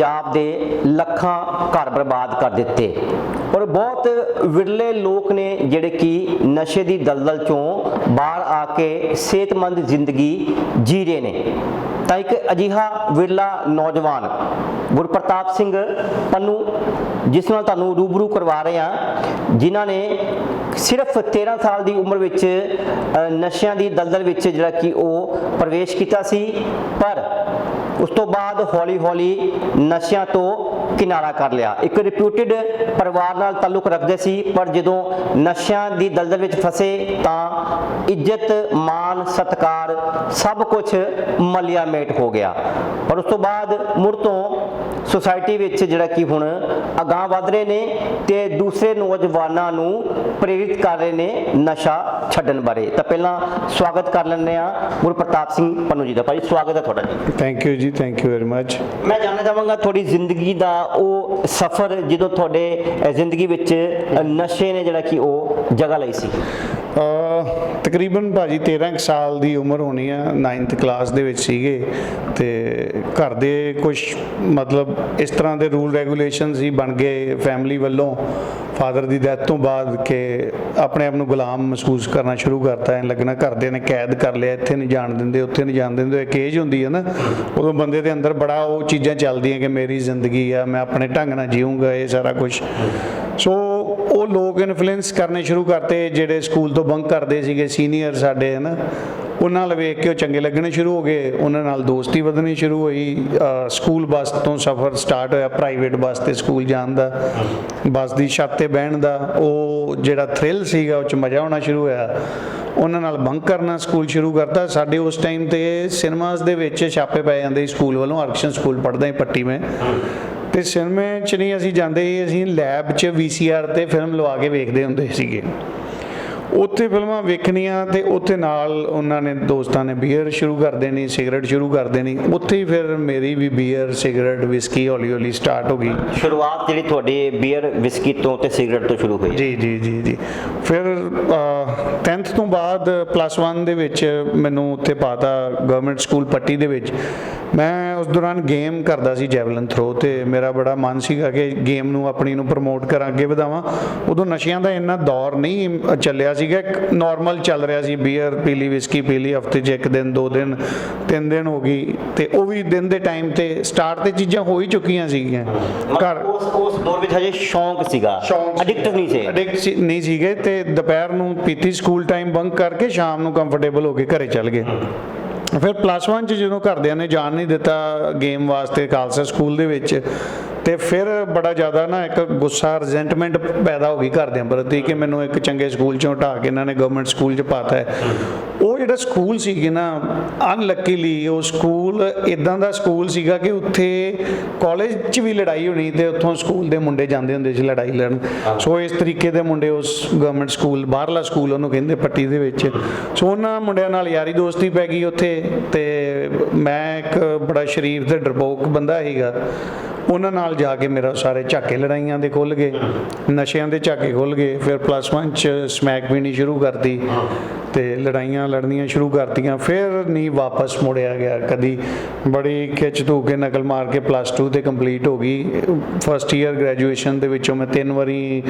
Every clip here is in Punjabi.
ਪੰਜਾਬ ਦੇ ਲੱਖਾਂ ਘਰ ਬਰਬਾਦ ਕਰ ਦਿੱਤੇ। ਔਰ ਬਹੁਤ ਵਿਰਲੇ ਲੋਕ ਨੇ ਜਿਹੜੇ ਕਿ ਨਸ਼ੇ ਦੀ ਦਲਦਲ ਚੋਂ ਬਾਹਰ ਆ ਕੇ ਸਿਹਤਮੰਦ ਜ਼ਿੰਦਗੀ ਜੀ ਰਹੇ ਨੇ। ਤਾਂ ਇੱਕ ਅਜੀਹਾ ਵਿਰਲਾ ਨੌਜਵਾਨ ਗੁਰਪ੍ਰਤਾਪ ਸਿੰਘ ਪੰਨੂ, ਜਿਸ ਨਾਲ ਤੁਹਾਨੂੰ ਰੂਬਰੂ ਕਰਵਾ ਰਹੇ ਹਾਂ, ਜਿਨ੍ਹਾਂ ਨੇ ਸਿਰਫ 13 ਸਾਲ ਦੀ ਉਮਰ ਵਿੱਚ ਨਸ਼ਿਆਂ ਦੀ ਦਲਦਲ ਵਿੱਚ ਜਿਹੜਾ ਕਿ ਉਹ ਪ੍ਰਵੇਸ਼ ਕੀਤਾ ਸੀ। ਪਰ ਉਸ ਤੋਂ ਬਾਅਦ ਹੌਲੀ-ਹੌਲੀ ਨਸ਼ਿਆਂ ਤੋਂ ਕਿਨਾਰਾ ਕਰ ਲਿਆ। ਇੱਕ ਰਿਪਿਊਟਡ ਪਰਿਵਾਰ ਨਾਲ ਤਾਲੁਕ ਰੱਖਦੇ ਸੀ, ਪਰ ਜਦੋਂ ਨਸ਼ਿਆਂ ਦੀ ਦਲਦਲ ਵਿੱਚ ਫਸੇ ਤਾਂ ਇੱਜ਼ਤ ਮਾਨ ਸਤਕਾਰ ਸਭ ਕੁਝ ਮਲਿਆ ਮੇਟ ਹੋ ਗਿਆ। ਪਰ ਉਸ ਤੋਂ ਬਾਅਦ ਮੁੜ ਤੋਂ ਸੁਸਾਇਟੀ ਵਿੱਚ ਜਿਹੜਾ ਕਿ ਹੁਣ ਅਗਾਹ ਵਧ ਰਹੇ ਨੇ ਤੇ ਦੂਸਰੇ ਨੌਜਵਾਨਾਂ ਨੂੰ ਪ੍ਰੇਰਿਤ ਕਰ ਰਹੇ ਨੇ ਨਸ਼ਾ ਛੱਡਣ ਬਾਰੇ। ਤਾਂ ਪਹਿਲਾਂ ਸਵਾਗਤ ਕਰ ਲੈਂਦੇ ਆ ਗੁਰਪ੍ਰਤਾਪ ਸਿੰਘ ਪੰਨੂ ਜੀ ਦਾ। ਭਾਈ ਸਵਾਗਤ ਹੈ ਤੁਹਾਡਾ ਜੀ। ਥੈਂਕ ਯੂ ਜੀ ਥੈਂਕ ਯੂ ਵੈਰੀ ਮਚ ਮੈਂ ਜਾਣਨਾ ਚਾਹਾਂਗਾ ਤੁਹਾਡੀ ਜ਼ਿੰਦਗੀ ਦਾ ਉਹ ਸਫ਼ਰ ਜਦੋਂ ਤੁਹਾਡੇ ਜ਼ਿੰਦਗੀ ਵਿੱਚ ਨਸ਼ੇ ਨੇ ਜਿਹੜਾ ਕਿ ਉਹ ਜਗ੍ਹਾ ਲਈ ਸੀ। ਤਕਰੀਬਨ ਭਾਜੀ 13 ਕੁ ਸਾਲ ਦੀ ਉਮਰ ਹੋਣੀ ਆ 9th ਕਲਾਸ ਦੇ ਵਿੱਚ ਸੀਗੇ ਤੇ ਘਰ ਦੇ ਕੁਝ ਮਤਲਬ ਇਸ ਤਰ੍ਹਾਂ ਦੇ ਰੂਲ ਰੈਗੂਲੇਸ਼ਨ ਹੀ ਬਣ ਗਏ ਫੈਮਿਲੀ ਵੱਲੋਂ। ਫਾਦਰ ਦੀ ਡੈਥ ਤੋਂ ਬਾਅਦ ਕਿ ਆਪਣੇ ਆਪ ਨੂੰ ਗੁਲਾਮ ਮਹਿਸੂਸ ਕਰਨਾ ਸ਼ੁਰੂ ਕਰਤਾ ਹੈ ਲੱਗਣਾ ਘਰਦਿਆਂ ਨੇ ਕੈਦ ਕਰ ਲਿਆ, ਇੱਥੇ ਨਹੀਂ ਜਾਣ ਦਿੰਦੇ, ਉੱਥੇ ਨਹੀਂ ਜਾਣ ਦਿੰਦੇ, ਇੱਕ ਏਜ ਹੁੰਦੀ ਹੈ ਨਾ, ਉਦੋਂ ਬੰਦੇ ਦੇ ਅੰਦਰ ਬੜਾ ਉਹ ਚੀਜ਼ਾਂ ਚੱਲਦੀਆਂ ਕਿ ਮੇਰੀ ਜ਼ਿੰਦਗੀ ਆ, ਮੈਂ ਆਪਣੇ ਢੰਗ ਨਾਲ ਜੀਊਂਗਾ, ਇਹ ਸਾਰਾ ਕੁਝ ਸੋ ਉਹ ਲੋਕ ਇਨਫਲੂਐਂਸ ਕਰਨੇ ਸ਼ੁਰੂ ਕਰਤੇ, ਜਿਹੜੇ ਸਕੂਲ ਤੋਂ ਬੰਕ ਕਰਦੇ ਸੀਗੇ ਸੀਨੀਅਰ ਸਾਡੇ, ਹਨ? ਉਹਨਾਂ ਨਾਲ ਵੇਖ ਕੇ ਉਹ ਚੰਗੇ ਲੱਗਣੇ ਸ਼ੁਰੂ ਹੋ ਗਏ। ਉਹਨਾਂ ਨਾਲ ਦੋਸਤੀ ਵਧਣੀ ਸ਼ੁਰੂ ਹੋਈ। ਸਕੂਲ ਬੱਸ ਤੋਂ ਸਫ਼ਰ ਸਟਾਰਟ ਹੋਇਆ ਪ੍ਰਾਈਵੇਟ ਬੱਸ ਤੇ ਸਕੂਲ ਜਾਣ ਦਾ। ਬੱਸ ਦੀ ਛੱਤ ਤੇ ਬਹਿਣ ਦਾ। ਉਹ ਜਿਹੜਾ ਥ੍ਰਿਲ ਸੀਗਾ, ਉਹ ਚ ਮਜ਼ਾ ਆਉਣਾ ਸ਼ੁਰੂ ਹੋਇਆ। ਉਹਨਾਂ ਨਾਲ ਬੰਕ ਕਰਨਾ ਸਕੂਲ ਸ਼ੁਰੂ ਕਰਤਾ। ਸਾਡੇ ਉਸ ਟਾਈਮ ਤੇ ਸਿਨੇਮਾਸ ਦੇ ਵਿੱਚ ਛਾਪੇ ਪੈ ਜਾਂਦੇ ਸੀ। ਸਕੂਲ ਵੱਲੋਂ ਅਰਕਸ਼ਨ ਸਕੂਲ ਪੜ੍ਹਦਾ ਹੀ ਪੱਟੀ ਮੈਂ। ਤੇ ਸਿਨੇਮੇ ਚ ਨਹੀਂ, ਅਸੀਂ ਜਾਂਦੇ ਸੀ, ਅਸੀਂ ਲੈਬ ਚ VCR ਤੇ ਫਿਲਮ ਲਵਾ ਕੇ ਵੇਖਦੇ ਹੁੰਦੇ ਸੀਗੇ। ਉੱਥੇ ਫਿਲਮਾਂ ਵੇਖਣੀਆਂ ਤੇ ਉੱਥੇ ਨਾਲ ਉਹਨਾਂ ਨੇ ਦੋਸਤਾਂ ਨੇ ਬੀਅਰ ਸ਼ੁਰੂ ਕਰ ਦੇਣੀ ਸਿਗਰਟ ਸ਼ੁਰੂ ਕਰ ਦੇਣੀ। ਉੱਥੇ ਹੀ ਫਿਰ ਮੇਰੀ ਵੀ ਬੀਅਰ ਸਿਗਰਟ ਵਿਸਕੀ ਹੌਲੀ ਹੌਲੀ ਸਟਾਰਟ ਹੋ ਗਈ। ਸ਼ੁਰੂਆਤ ਜਿਹੜੀ ਤੁਹਾਡੀ ਬੀਅਰ ਵਿਸਕੀ ਤੋਂ ਤੇ ਸਿਗਰਟ ਤੋਂ ਸ਼ੁਰੂ ਹੋਈ। ਜੀ ਜੀ ਜੀ ਜੀ। ਫਿਰ 10th ਤੋਂ ਬਾਅਦ ਪਲੱਸ 1 ਦੇ ਵਿੱਚ ਮੈਨੂੰ ਉੱਥੇ ਪਾਤਾ ਗਵਰਨਮੈਂਟ ਸਕੂਲ ਪੱਟੀ ਦੇ ਵਿੱਚ। ਮੈਂ ਉਸ ਦੌਰਾਨ ਗੇਮ ਕਰਦਾ ਸੀ ਜੈਵਲਿਨ ਥਰੋ ਤੇ ਮੇਰਾ ਬੜਾ ਮਨ ਸੀਗਾ ਕਿ ਗੇਮ ਨੂੰ ਆਪਣੀ ਨੂੰ ਪ੍ਰਮੋਟ ਕਰਾਂ ਅੱਗੇ ਵਧਾਵਾਂ। ਉਦੋਂ ਨਸ਼ਿਆਂ ਦਾ ਇੰਨਾ ਦੌਰ ਨਹੀਂ ਚੱਲਿਆ ਸੀਗਾ ਇੱਕ ਨਾਰਮਲ ਚੱਲ ਰਿਹਾ ਸੀ ਬੀਅਰ ਪੀ ਲਈ ਵਿਸਕੀ ਪੀ ਲਈ ਹਫ਼ਤੇ 'ਚ ਇੱਕ ਦਿਨ ਦੋ ਦਿਨ ਤਿੰਨ ਦਿਨ ਹੋ ਗਈ ਤੇ ਉਹ ਵੀ ਦਿਨ ਦੇ ਟਾਈਮ ਤੇ ਸਟਾਰਟ ਤੇ ਚੀਜ਼ਾਂ ਹੋ ਹੀ ਚੁੱਕੀਆਂ ਸੀਗੀਆਂ। ਘਰ ਉਸ ਉਸ ਦੌਰ ਵਿੱਚ ਹਜੇ ਸ਼ੌਂਕ ਸੀਗਾ। ਐਡਿਕਟ ਨਹੀਂ ਸੀ। ਐਡਿਕਟ ਨਹੀਂ ਸੀਗੇ ਤੇ ਦੁਪਹਿਰ ਨੂੰ ਪੀਤੀ ਸਕੂਲ ਟਾਈਮ ਬੰਕ ਕਰਕੇ ਸ਼ਾਮ ਨੂੰ ਕੰਫਰਟੇਬਲ ਹੋ ਕੇ ਘਰੇ ਚੱਲ ਗਏ। ਫਿਰ ਪਲੱਸ 1 ਚ ਜਦੋਂ ਘਰਦਿਆਂ ਨੇ ਜਾਣ ਨਹੀਂ ਦਿੱਤਾ ਗੇਮ ਵਾਸਤੇ ਖਾਲਸਾ ਸਕੂਲ ਦੇ ਵਿੱਚ, ਤੇ ਫਿਰ ਬੜਾ ਜ਼ਿਆਦਾ ਨਾ ਇੱਕ ਗੁੱਸਾ ਰਿਜ਼ੈਂਟਮੈਂਟ ਪੈਦਾ ਹੋ ਗਈ ਘਰਦਿਆਂ ਪ੍ਰਤੀ ਕਿ ਮੈਨੂੰ ਇੱਕ ਚੰਗੇ ਸਕੂਲ ਚੋਂ ਹਟਾ ਕੇ ਇਹਨਾਂ ਨੇ ਗਵਰਨਮੈਂਟ ਸਕੂਲ ਚ ਪਾਤਾ ਹੈ। ਉਹ ਜਿਹੜਾ ਸਕੂਲ ਸੀਗੇ ਨਾ ਅਨਲੱਕੀਲੀ ਉਹ ਸਕੂਲ ਇਦਾਂ ਦਾ ਸਕੂਲ ਸੀਗਾ ਕਿ ਉੱਥੇ ਕਾਲਜ 'ਚ ਵੀ ਲੜਾਈ ਹੋਣੀ ਤੇ ਉੱਥੋਂ ਸਕੂਲ ਦੇ ਮੁੰਡੇ ਜਾਂਦੇ ਹੁੰਦੇ ਸੀ ਲੜਾਈ ਲੜਨ। ਸੋ ਇਸ ਤਰੀਕੇ ਦੇ ਮੁੰਡੇ ਉਸ ਗਵਰਨਮੈਂਟ ਸਕੂਲ, ਬਾਹਰਲਾ ਸਕੂਲ ਉਹਨੂੰ ਕਹਿੰਦੇ ਪੱਟੀ ਦੇ ਵਿੱਚ। ਸੋ ਉਹਨਾਂ ਮੁੰਡਿਆਂ ਨਾਲ ਯਾਰੀ ਦੋਸਤੀ ਪੈ ਗਈ ਉੱਥੇ। ਤੇ ਮੈਂ ਇੱਕ ਬੜਾ ਸ਼ਰੀਫ ਤੇ ਡਰਪੋਕ ਬੰਦਾ ਸੀਗਾ। ਉਹਨਾਂ ਨਾਲ ਜਾ ਕੇ ਮੇਰਾ ਸਾਰੇ ਝਾਕੇ ਲੜਾਈਆਂ ਦੇ ਖੁੱਲ ਗਏ। ਨਸ਼ਿਆਂ ਦੇ ਝਾਕੇ ਖੁੱਲ ਗਏ। ਫਿਰ ਪਲੱਸ 1 ਚ ਸਮੈਕ ਪੀਣੀ ਸ਼ੁਰੂ ਕਰਤੀ। ਤੇ ਲੜਾਈਆਂ ਲੜਨੀਆਂ ਸ਼ੁਰੂ ਕਰਤੀਆਂ, ਫਿਰ ਨਹੀਂ ਵਾਪਸ ਮੁੜਿਆ ਗਿਆ। ਕਦੀ ਬੜੀ ਖਿੱਚ ਧੂ ਕੇ ਨਕਲ ਮਾਰ ਕੇ ਪਲੱਸ 2 ਤੇ ਕੰਪਲੀਟ ਹੋ ਗਈ। ਫਸਟ ਈਅਰ ਗ੍ਰੈਜੂਏਸ਼ਨ ਦੇ ਵਿੱਚੋਂ ਮੈਂ ਤਿੰਨ ਵਾਰੀ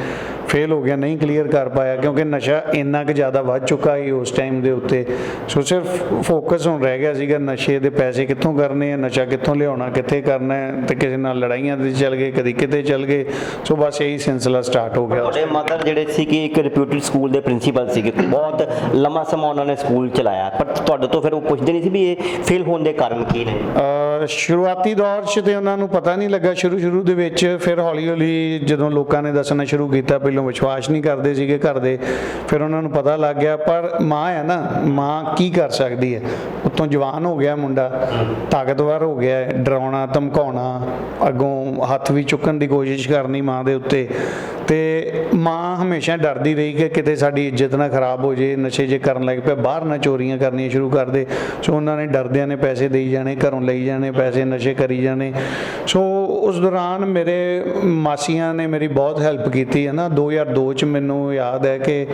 ਫੇਲ ਹੋ ਗਿਆ, ਨਹੀਂ ਕਲੀਅਰ ਕਰ ਪਾਇਆ, ਕਿਉਂਕਿ ਨਸ਼ਾ ਇੰਨਾ ਕੁ ਜ਼ਿਆਦਾ ਵੱਧ ਚੁੱਕਾ ਸੀ ਉਸ ਟਾਈਮ ਦੇ ਉੱਤੇ। ਸੋ ਸਿਰਫ ਫੋਕਸ ਹੁਣ ਰਹਿ ਗਿਆ ਸੀਗਾ ਨਸ਼ੇ ਦੇ ਪੈਸੇ ਕਿੱਥੋਂ ਕਰਨੇ ਆ, ਨਸ਼ਾ ਕਿੱਥੋਂ ਲਿਆਉਣਾ, ਕਿੱਥੇ ਕਰਨਾ ਹੈ ਤੇ ਕਿਸੇ ਨਾਲ ਲੜਾਈਆਂ ਤੇ ਚੱਲ ਗਏ, ਕਦੀ ਕਿਤੇ ਚੱਲ ਗਏ। ਸੋ ਬਸ ਇਹੀ ਸਿਲਸਿਲਾ ਸਟਾਰਟ ਹੋ ਗਿਆ। ਤੁਹਾਡੇ ਮਦਰ ਜਿਹੜੇ ਸੀ ਕਿ ਇੱਕ ਰਿਪਿਊਟਡ ਸਕੂਲ ਦੇ ਪ੍ਰਿੰਸੀਪਲ ਸੀਗੇ, ਬਹੁਤ ਲੰਮਾ ਸਮਾਂ ਉਹਨਾਂ ਨੇ ਸਕੂਲ ਚਲਾਇਆ, ਪਰ ਤੁਹਾਡੇ ਤੋਂ ਫਿਰ ਉਹ ਪੁੱਛਦੇ ਨਹੀਂ ਸੀ ਵੀ ਇਹ ਫੇਲ ਹੋਣ ਦੇ ਕਾਰਨ ਕੀ ਨੇ? ਸ਼ੁਰੂਆਤੀ ਦੌਰ 'ਚ ਤੇ ਉਹਨਾਂ ਨੂੰ ਪਤਾ ਨਹੀਂ ਲੱਗਾ ਸ਼ੁਰੂ ਸ਼ੁਰੂ ਦੇ ਵਿੱਚ ਫਿਰ ਹੌਲੀ ਹੌਲੀ ਜਦੋਂ ਲੋਕਾਂ ਨੇ ਦੱਸਣਾ ਸ਼ੁਰੂ ਕੀਤਾ, ਪਹਿਲਾਂ ਵਿਸ਼ਵਾਸ ਨਹੀਂ ਕਰਦੇ ਸੀਗੇ ਘਰ ਦੇ, ਫਿਰ ਉਹਨਾਂ ਨੂੰ ਪਤਾ ਲੱਗ ਗਿਆ, ਪਰ ਮਾਂ ਹੈ ਨਾ, ਮਾਂ ਕੀ ਕਰ ਸਕਦੀ ਹੈ? ਉੱਤੋਂ ਜਵਾਨ ਹੋ ਗਿਆ ਮੁੰਡਾ, ਤਾਕਤਵਰ ਹੋ ਗਿਆ, ਡਰਾਉਣਾ, ਧਮਕਾਉਣਾ, ਅੱਗੋਂ ਹੱਥ ਵੀ ਚੁੱਕਣ ਦੀ ਕੋਸ਼ਿਸ਼ ਕਰਨੀ ਮਾਂ ਦੇ ਉੱਤੇ, ਤੇ ਮਾਂ ਹਮੇਸ਼ਾ ਡਰਦੀ ਰਹੀ ਕਿ ਕਿਤੇ ਸਾਡੀ ਇੱਜ਼ਤ ਨਾ ਖਰਾਬ ਹੋ ਜੇ ਨਸ਼ੇ ਜੇ ਕਰਨ ਲੱਗ ਪਿਆ, ਬਾਹਰ ਨਾ ਚੋਰੀਆਂ ਕਰਨੀਆਂ ਸ਼ੁਰੂ ਕਰ ਦੇ। ਸੋ ਉਹਨਾਂ ਨੇ ਡਰਦਿਆਂ ਨੇ ਪੈਸੇ ਦੇਈ ਜਾਣੇ, ਘਰੋਂ ਲਈ ਜਾਣੇ, ਪੈਸੇ ਨਸ਼ੇ ਕਰੀ ਜਾਣੇ। ਸੋ ਉਸ ਦੌਰਾਨ ਮੇਰੇ ਮਾਸੀਆਂ ਨੇ ਮੇਰੀ ਬਹੁਤ ਹੈਲਪ ਕੀਤੀ ਹੈ ਨਾ 2002 ਚ ਮੈਨੂੰ ਯਾਦ ਹੈ ਕਿ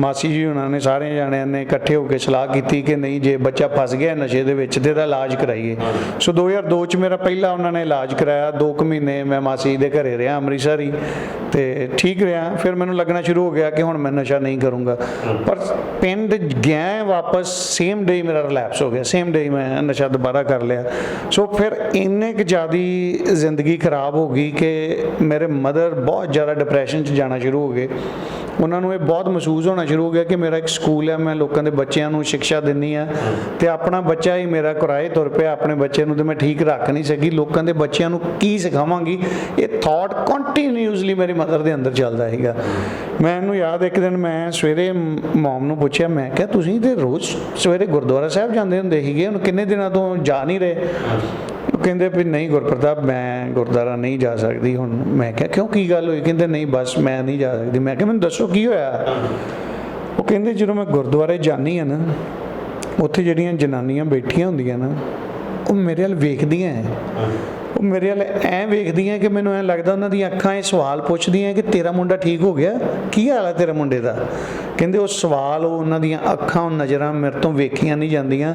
ਮਾਸੀ ਜੀ ਉਹਨਾਂ ਨੇ ਸਾਰੇ ਜਾਣਿਆਂ ਨੇ ਇਕੱਠੇ ਹੋ ਕੇ ਸਲਾਹ ਕੀਤੀ ਕਿ ਨਹੀਂ, ਜੇ ਬੱਚਾ ਫਸ ਗਿਆ ਨਸ਼ੇ ਦੇ ਵਿੱਚ ਤੇ ਇਹਦਾ ਇਲਾਜ ਕਰਾਈਏ। ਸੋ 2002 ਚ ਮੇਰਾ ਪਹਿਲਾ ਉਹਨਾਂ ਨੇ ਇਲਾਜ ਕਰਾਇਆ। 2 ਕੁ ਮਹੀਨੇ ਮੈਂ ਮਾਸੀ ਜੀ ਦੇ ਘਰੇ ਰਿਹਾ ਅੰਮ੍ਰਿਤਸਰ ਹੀ ਤੇ ਠੀਕ ਰਿਹਾ। ਫਿਰ ਮੈਨੂੰ ਲੱਗਣਾ ਸ਼ੁਰੂ ਹੋ ਗਿਆ ਕਿ ਹੁਣ ਮੈਂ ਨਸ਼ਾ ਨਹੀਂ ਕਰੂੰਗਾ। ਪਰ ਪਿੰਡ ਗਿਆ ਵਾਪਸ ਸੇਮ ਡੇ ਮੇਰਾ ਰਿਲੈਪਸ ਹੋ ਗਿਆ ਸੇਮ ਡੇ ਮੈਂ ਨਸ਼ਾ ਦੁਬਾਰਾ ਕਰ ਲਿਆ। ਸੋ ਫਿਰ ਇੰਨੇ ਕੁ ਜ਼ਿਆਦੀ ਜ਼ਿੰਦਗੀ ਖਰਾਬ ਹੋ ਗਈ ਕਿ ਮੇਰੇ ਮਦਰ ਬਹੁਤ ਜ਼ਿਆਦਾ ਡਿਪਰੈਸ਼ਨ 'ਚ ਜਾਣਾ ਸ਼ੁਰੂ ਹੋ ਗਏ। ਉਹਨਾਂ ਨੂੰ ਇਹ ਬਹੁਤ ਮਹਿਸੂਸ ਹੋਣਾ ਸ਼ੁਰੂ ਹੋ ਗਿਆ ਕਿ ਮੇਰਾ ਇੱਕ ਸਕੂਲ ਹੈ, ਮੈਂ ਲੋਕਾਂ ਦੇ ਬੱਚਿਆਂ ਨੂੰ ਸਿੱਖਿਆ ਦਿੰਨੀ ਆ ਤੇ ਆਪਣਾ ਬੱਚਾ ਹੀ ਮੇਰਾ ਕਿਰਾਏ ਤੁਰ ਪਿਆ ਆਪਣੇ ਬੱਚੇ ਨੂੰ ਤੇ ਮੈਂ ਠੀਕ ਰੱਖ ਨਹੀਂ ਸਕੀ। ਲੋਕਾਂ ਦੇ ਬੱਚਿਆਂ ਨੂੰ ਕੀ ਸਿਖਾਵਾਂਗੀ? ਇਹ ਥਾਟ ਕੰਟੀਨਿਊਸਲੀ ਮੇਰੀ ਮਦਰ ਦੇ ਅੰਦਰ ਚੱਲਦਾ ਸੀਗਾ। ਮੈਨੂੰ ਯਾਦ ਇੱਕ ਦਿਨ ਮੈਂ ਸਵੇਰੇ ਮਮ ਨੂੰ ਪੁੱਛਿਆ, ਮੈਂ ਕਿਹਾ, ਤੁਸੀਂ ਤੇ ਰੋਜ਼ ਸਵੇਰੇ ਗੁਰਦੁਆਰਾ ਸਾਹਿਬ ਜਾਂਦੇ ਹੁੰਦੇ ਸੀਗੇ? ਹੁਣ ਕਿੰਨੇ ਦਿਨਾਂ ਤੋਂ ਜਾ ਨਹੀਂ ਰਹੇ? ਕਹਿੰਦੇ ਵੀ ਨਹੀਂ ਗੁਰਪ੍ਰਤਾਪ, ਮੈਂ ਗੁਰਦੁਆਰਾ ਨਹੀਂ ਜਾ ਸਕਦੀ ਹੁਣ। ਮੈਂ ਕਿਹਾ, ਕਿਉਂ ਕੀ ਗੱਲ ਹੋਈ? ਕਹਿੰਦੇ ਨਹੀਂ, ਬਸ ਮੈਂ ਨਹੀਂ ਜਾ ਸਕਦੀ। ਮੈਂ ਕਿਹਾ, ਮੈਨੂੰ ਦੱਸੋ ਕੀ ਹੋਇਆ? ਉਹ ਕਹਿੰਦੇ ਜਦੋਂ ਮੈਂ ਗੁਰਦੁਆਰੇ ਜਾਨੀ ਆ ਨਾ, ਉੱਥੇ ਜਿਹੜੀਆਂ ਜਨਾਨੀਆਂ ਬੈਠੀਆਂ ਹੁੰਦੀਆਂ ਨਾ, ਉਹ ਮੇਰੇ ਵੱਲ ਵੇਖਦੀਆਂ ਐ ਉਹ ਮੇਰੇ ਵੱਲ ਐ ਵੇਖਦੀਆਂ ਕਿ ਮੈਨੂੰ ਐ ਲੱਗਦਾ ਉਹਨਾਂ ਦੀਆਂ ਅੱਖਾਂ ਇਹ ਸਵਾਲ ਪੁੱਛਦੀਆਂ ਕਿ ਤੇਰਾ ਮੁੰਡਾ ਠੀਕ ਹੋ ਗਿਆ? ਕੀ ਹਾਲ ਹੈ ਤੇਰੇ ਮੁੰਡੇ ਦਾ? ਕਹਿੰਦੇ ਉਹ ਸਵਾਲ ਉਹ ਉਹਨਾਂ ਦੀਆਂ ਅੱਖਾਂ, ਉਹ ਨਜ਼ਰਾਂ ਮੇਰੇ ਤੋਂ ਵੇਖੀਆਂ ਨਹੀਂ ਜਾਂਦੀਆਂ।